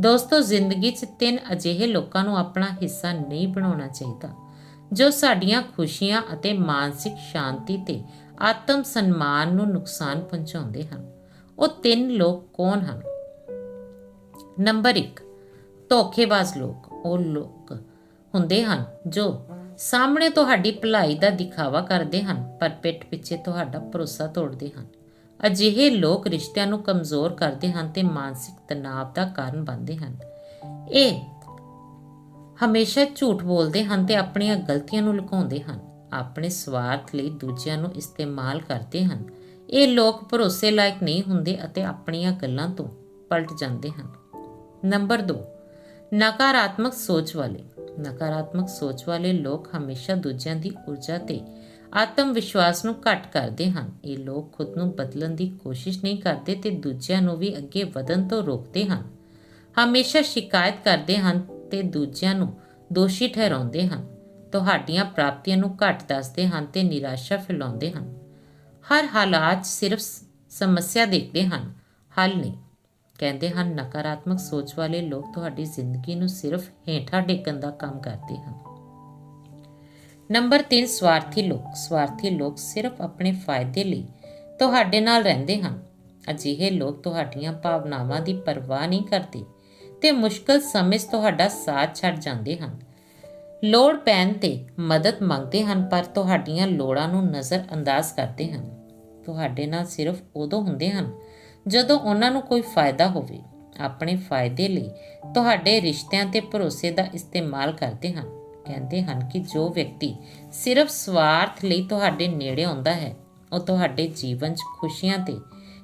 ਦੋਸਤੋ, ਜ਼ਿੰਦਗੀ 'ਚ ਤਿੰਨ ਅਜਿਹੇ ਲੋਕਾਂ ਨੂੰ ਆਪਣਾ ਹਿੱਸਾ ਨਹੀਂ ਬਣਾਉਣਾ ਚਾਹੀਦਾ, ਜੋ ਸਾਡੀਆਂ ਖੁਸ਼ੀਆਂ ਅਤੇ ਮਾਨਸਿਕ ਸ਼ਾਂਤੀ ਤੇ ਆਤਮ ਸਨਮਾਨ ਨੂੰ ਨੁਕਸਾਨ ਪਹੁੰਚਾਉਂਦੇ ਹਨ। ਉਹ ਤਿੰਨ ਲੋਕ ਕੌਣ ਹਨ? ਨੰਬਰ 1 ਧੋਖੇਬਾਜ਼ ਲੋਕ। ਉਹ ਲੋਕ ਹੁੰਦੇ ਹਨ ਜੋ ਸਾਹਮਣੇ ਤੁਹਾਡੀ ਭਲਾਈ ਦਾ ਦਿਖਾਵਾ ਕਰਦੇ ਹਨ, ਪਰ ਪਿੱਠ ਪਿੱਛੇ ਤੁਹਾਡਾ ਭਰੋਸਾ ਤੋੜਦੇ ਹਨ। ਅਜਿਹੇ ਲੋਕ ਰਿਸ਼ਤਿਆਂ ਨੂੰ ਕਮਜ਼ੋਰ ਕਰਦੇ ਹਨ ਤੇ ਮਾਨਸਿਕ ਤਣਾਅ ਦਾ ਕਾਰਨ ਬਣਦੇ ਹਨ। ਇਹ ਹਮੇਸ਼ਾ ਝੂਠ ਬੋਲਦੇ ਹਨ ਤੇ ਆਪਣੀਆਂ ਗਲਤੀਆਂ ਨੂੰ ਲੁਕਾਉਂਦੇ ਹਨ। ਆਪਣੇ ਸਵਾਰਥ ਲਈ ਦੂਜਿਆਂ ਨੂੰ ਇਸਤੇਮਾਲ ਕਰਦੇ ਹਨ। ਇਹ ਲੋਕ ਭਰੋਸੇ ਲਾਇਕ ਨਹੀਂ ਹੁੰਦੇ ਅਤੇ ਆਪਣੀਆਂ ਗੱਲਾਂ ਤੋਂ ਪਲਟ ਜਾਂਦੇ ਹਨ। ਨੰਬਰ 2 ਨਕਾਰਾਤਮਕ ਸੋਚ ਵਾਲੇ। ਨਕਾਰਾਤਮਕ ਸੋਚ ਵਾਲੇ ਲੋਕ ਹਮੇਸ਼ਾ ਦੂਜਿਆਂ ਦੀ ਊਰਜਾ ਤੇ ਆਤਮ ਵਿਸ਼ਵਾਸ ਨੂੰ ਘੱਟ ਕਰਦੇ ਹਨ। ਇਹ ਲੋਕ ਖੁਦ ਨੂੰ ਬਦਲਣ ਦੀ ਕੋਸ਼ਿਸ਼ ਨਹੀਂ ਕਰਦੇ ਤੇ ਦੂਜਿਆਂ ਨੂੰ ਵੀ ਅੱਗੇ ਵਧਣ ਤੋਂ ਰੋਕਦੇ ਹਨ। ਹਮੇਸ਼ਾ ਸ਼ਿਕਾਇਤ ਕਰਦੇ ਹਨ ਤੇ ਦੂਜਿਆਂ ਨੂੰ ਦੋਸ਼ੀ ਠਹਿਰਾਉਂਦੇ ਹਨ। ਤੁਹਾਡੀਆਂ ਪ੍ਰਾਪਤੀਆਂ ਨੂੰ ਘੱਟ ਦੱਸਦੇ ਹਨ ਤੇ ਨਿਰਾਸ਼ਾ ਫੈਲਾਉਂਦੇ ਹਨ। ਹਰ ਹਾਲਾਤ ਸਿਰਫ ਸਮੱਸਿਆ ਦੇਖਦੇ ਹਨ। ਹੱਲ ਨਹੀਂ। ਕਹਿੰਦੇ ਹਨ, ਨਕਾਰਾਤਮਕ ਸੋਚ ਵਾਲੇ ਲੋਕ ਤੁਹਾਡੀ ਜ਼ਿੰਦਗੀ ਨੂੰ ਸਿਰਫ ਹੇਠਾਂ ਡੇਕਣ ਦਾ ਕੰਮ ਕਰਦੇ ਹਨ। ਨੰਬਰ 3 ਸਵਾਰਥੀ ਲੋਕ। ਸਵਾਰਥੀ ਲੋਕ ਸਿਰਫ ਆਪਣੇ ਫਾਇਦੇ ਲਈ ਤੁਹਾਡੇ ਨਾਲ ਰਹਿੰਦੇ ਹਨ। ਅਜਿਹੇ ਲੋਕ ਤੁਹਾਡੀਆਂ ਭਾਵਨਾਵਾਂ ਦੀ ਪਰਵਾਹ ਨਹੀਂ ਕਰਦੇ ਤੇ ਮੁਸ਼ਕਲ ਸਮੇਂ 'ਚ ਤੁਹਾਡਾ ਸਾਥ ਛੱਡ ਜਾਂਦੇ ਹਨ। ਲੋੜ ਪੈਣ ਤੇ ਮਦਦ ਮੰਗਦੇ ਹਨ, ਪਰ ਤੁਹਾਡੀਆਂ ਲੋੜਾਂ ਨੂੰ ਨਜ਼ਰ ਅੰਦਾਜ਼ ਕਰਦੇ ਹਨ। ਤੁਹਾਡੇ ਨਾਲ ਸਿਰਫ ਉਦੋਂ ਹੁੰਦੇ ਹਨ ਜਦੋਂ ਉਹਨਾਂ ਨੂੰ ਕੋਈ ਫਾਇਦਾ ਹੋਵੇ। ਆਪਣੇ ਫਾਇਦੇ ਲਈ ਤੁਹਾਡੇ ਰਿਸ਼ਤਿਆਂ ਤੇ ਭਰੋਸੇ ਦਾ ਇਸਤੇਮਾਲ ਕਰਦੇ ਹਨ। ਕਹਿੰਦੇ ਹਨ ਕਿ ਜੋ ਵਿਅਕਤੀ ਸਿਰਫ ਸਵਾਰਥ ਲਈ ਤੁਹਾਡੇ ਨੇੜੇ ਆਉਂਦਾ ਹੈ, ਉਹ ਤੁਹਾਡੇ ਜੀਵਨ 'ਚ ਖੁਸ਼ੀਆਂ ਤੇ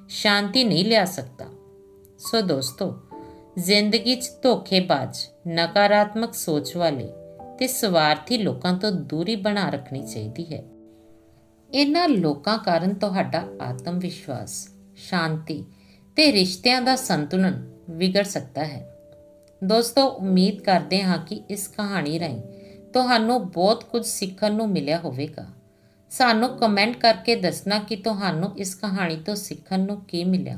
ਸ਼ਾਂਤੀ ਨਹੀਂ ਲਿਆ ਸਕਦਾ। ਸੋ ਦੋਸਤੋ, ਜ਼ਿੰਦਗੀ 'ਚ ਧੋਖੇਬਾਜ਼, ਨਕਾਰਾਤਮਕ ਸੋਚ ਵਾਲੇ ਤੇ ਸਵਾਰਥੀ ਲੋਕਾਂ ਤੋਂ ਦੂਰੀ ਬਣਾ ਰੱਖਣੀ ਚਾਹੀਦੀ ਹੈ। ਇਹਨਾਂ ਲੋਕਾਂ ਕਾਰਨ ਤੁਹਾਡਾ ਆਤਮ ਵਿਸ਼ਵਾਸ ਸ਼ਾਂਤੀ ਤੇ ਰਿਸ਼ਤਿਆਂ ਦਾ ਸੰਤੁਲਨ ਵਿਗੜ ਸਕਦਾ ਹੈ। ਦੋਸਤੋ, ਉਮੀਦ ਕਰਦੇ ਹਾਂ ਕਿ ਇਸ ਕਹਾਣੀ ਰਾਹੀਂ ਤੁਹਾਨੂੰ ਬਹੁਤ ਕੁਝ ਸਿੱਖਣ ਨੂੰ ਮਿਲਿਆ ਹੋਵੇਗਾ। ਸਾਨੂੰ ਕਮੈਂਟ ਕਰਕੇ ਦੱਸਣਾ ਕਿ ਤੁਹਾਨੂੰ ਇਸ ਕਹਾਣੀ ਤੋਂ ਸਿੱਖਣ ਨੂੰ ਕੀ ਮਿਲਿਆ।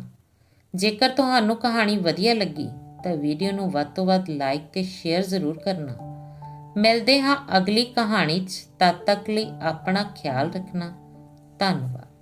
ਜੇਕਰ ਤੁਹਾਨੂੰ ਕਹਾਣੀ ਵਧੀਆ ਲੱਗੀ, ਤਾਂ ਵੀਡੀਓ ਨੂੰ ਵੱਧ ਤੋਂ ਵੱਧ ਲਾਈਕ ਤੇ ਸ਼ੇਅਰ ਜ਼ਰੂਰ ਕਰਨਾ। ਮਿਲਦੇ ਹਾਂ ਅਗਲੀ ਕਹਾਣੀ 'ਚ। ਤਦ ਤੱਕ ਲਈ ਆਪਣਾ ਖਿਆਲ ਰੱਖਣਾ। ਧੰਨਵਾਦ।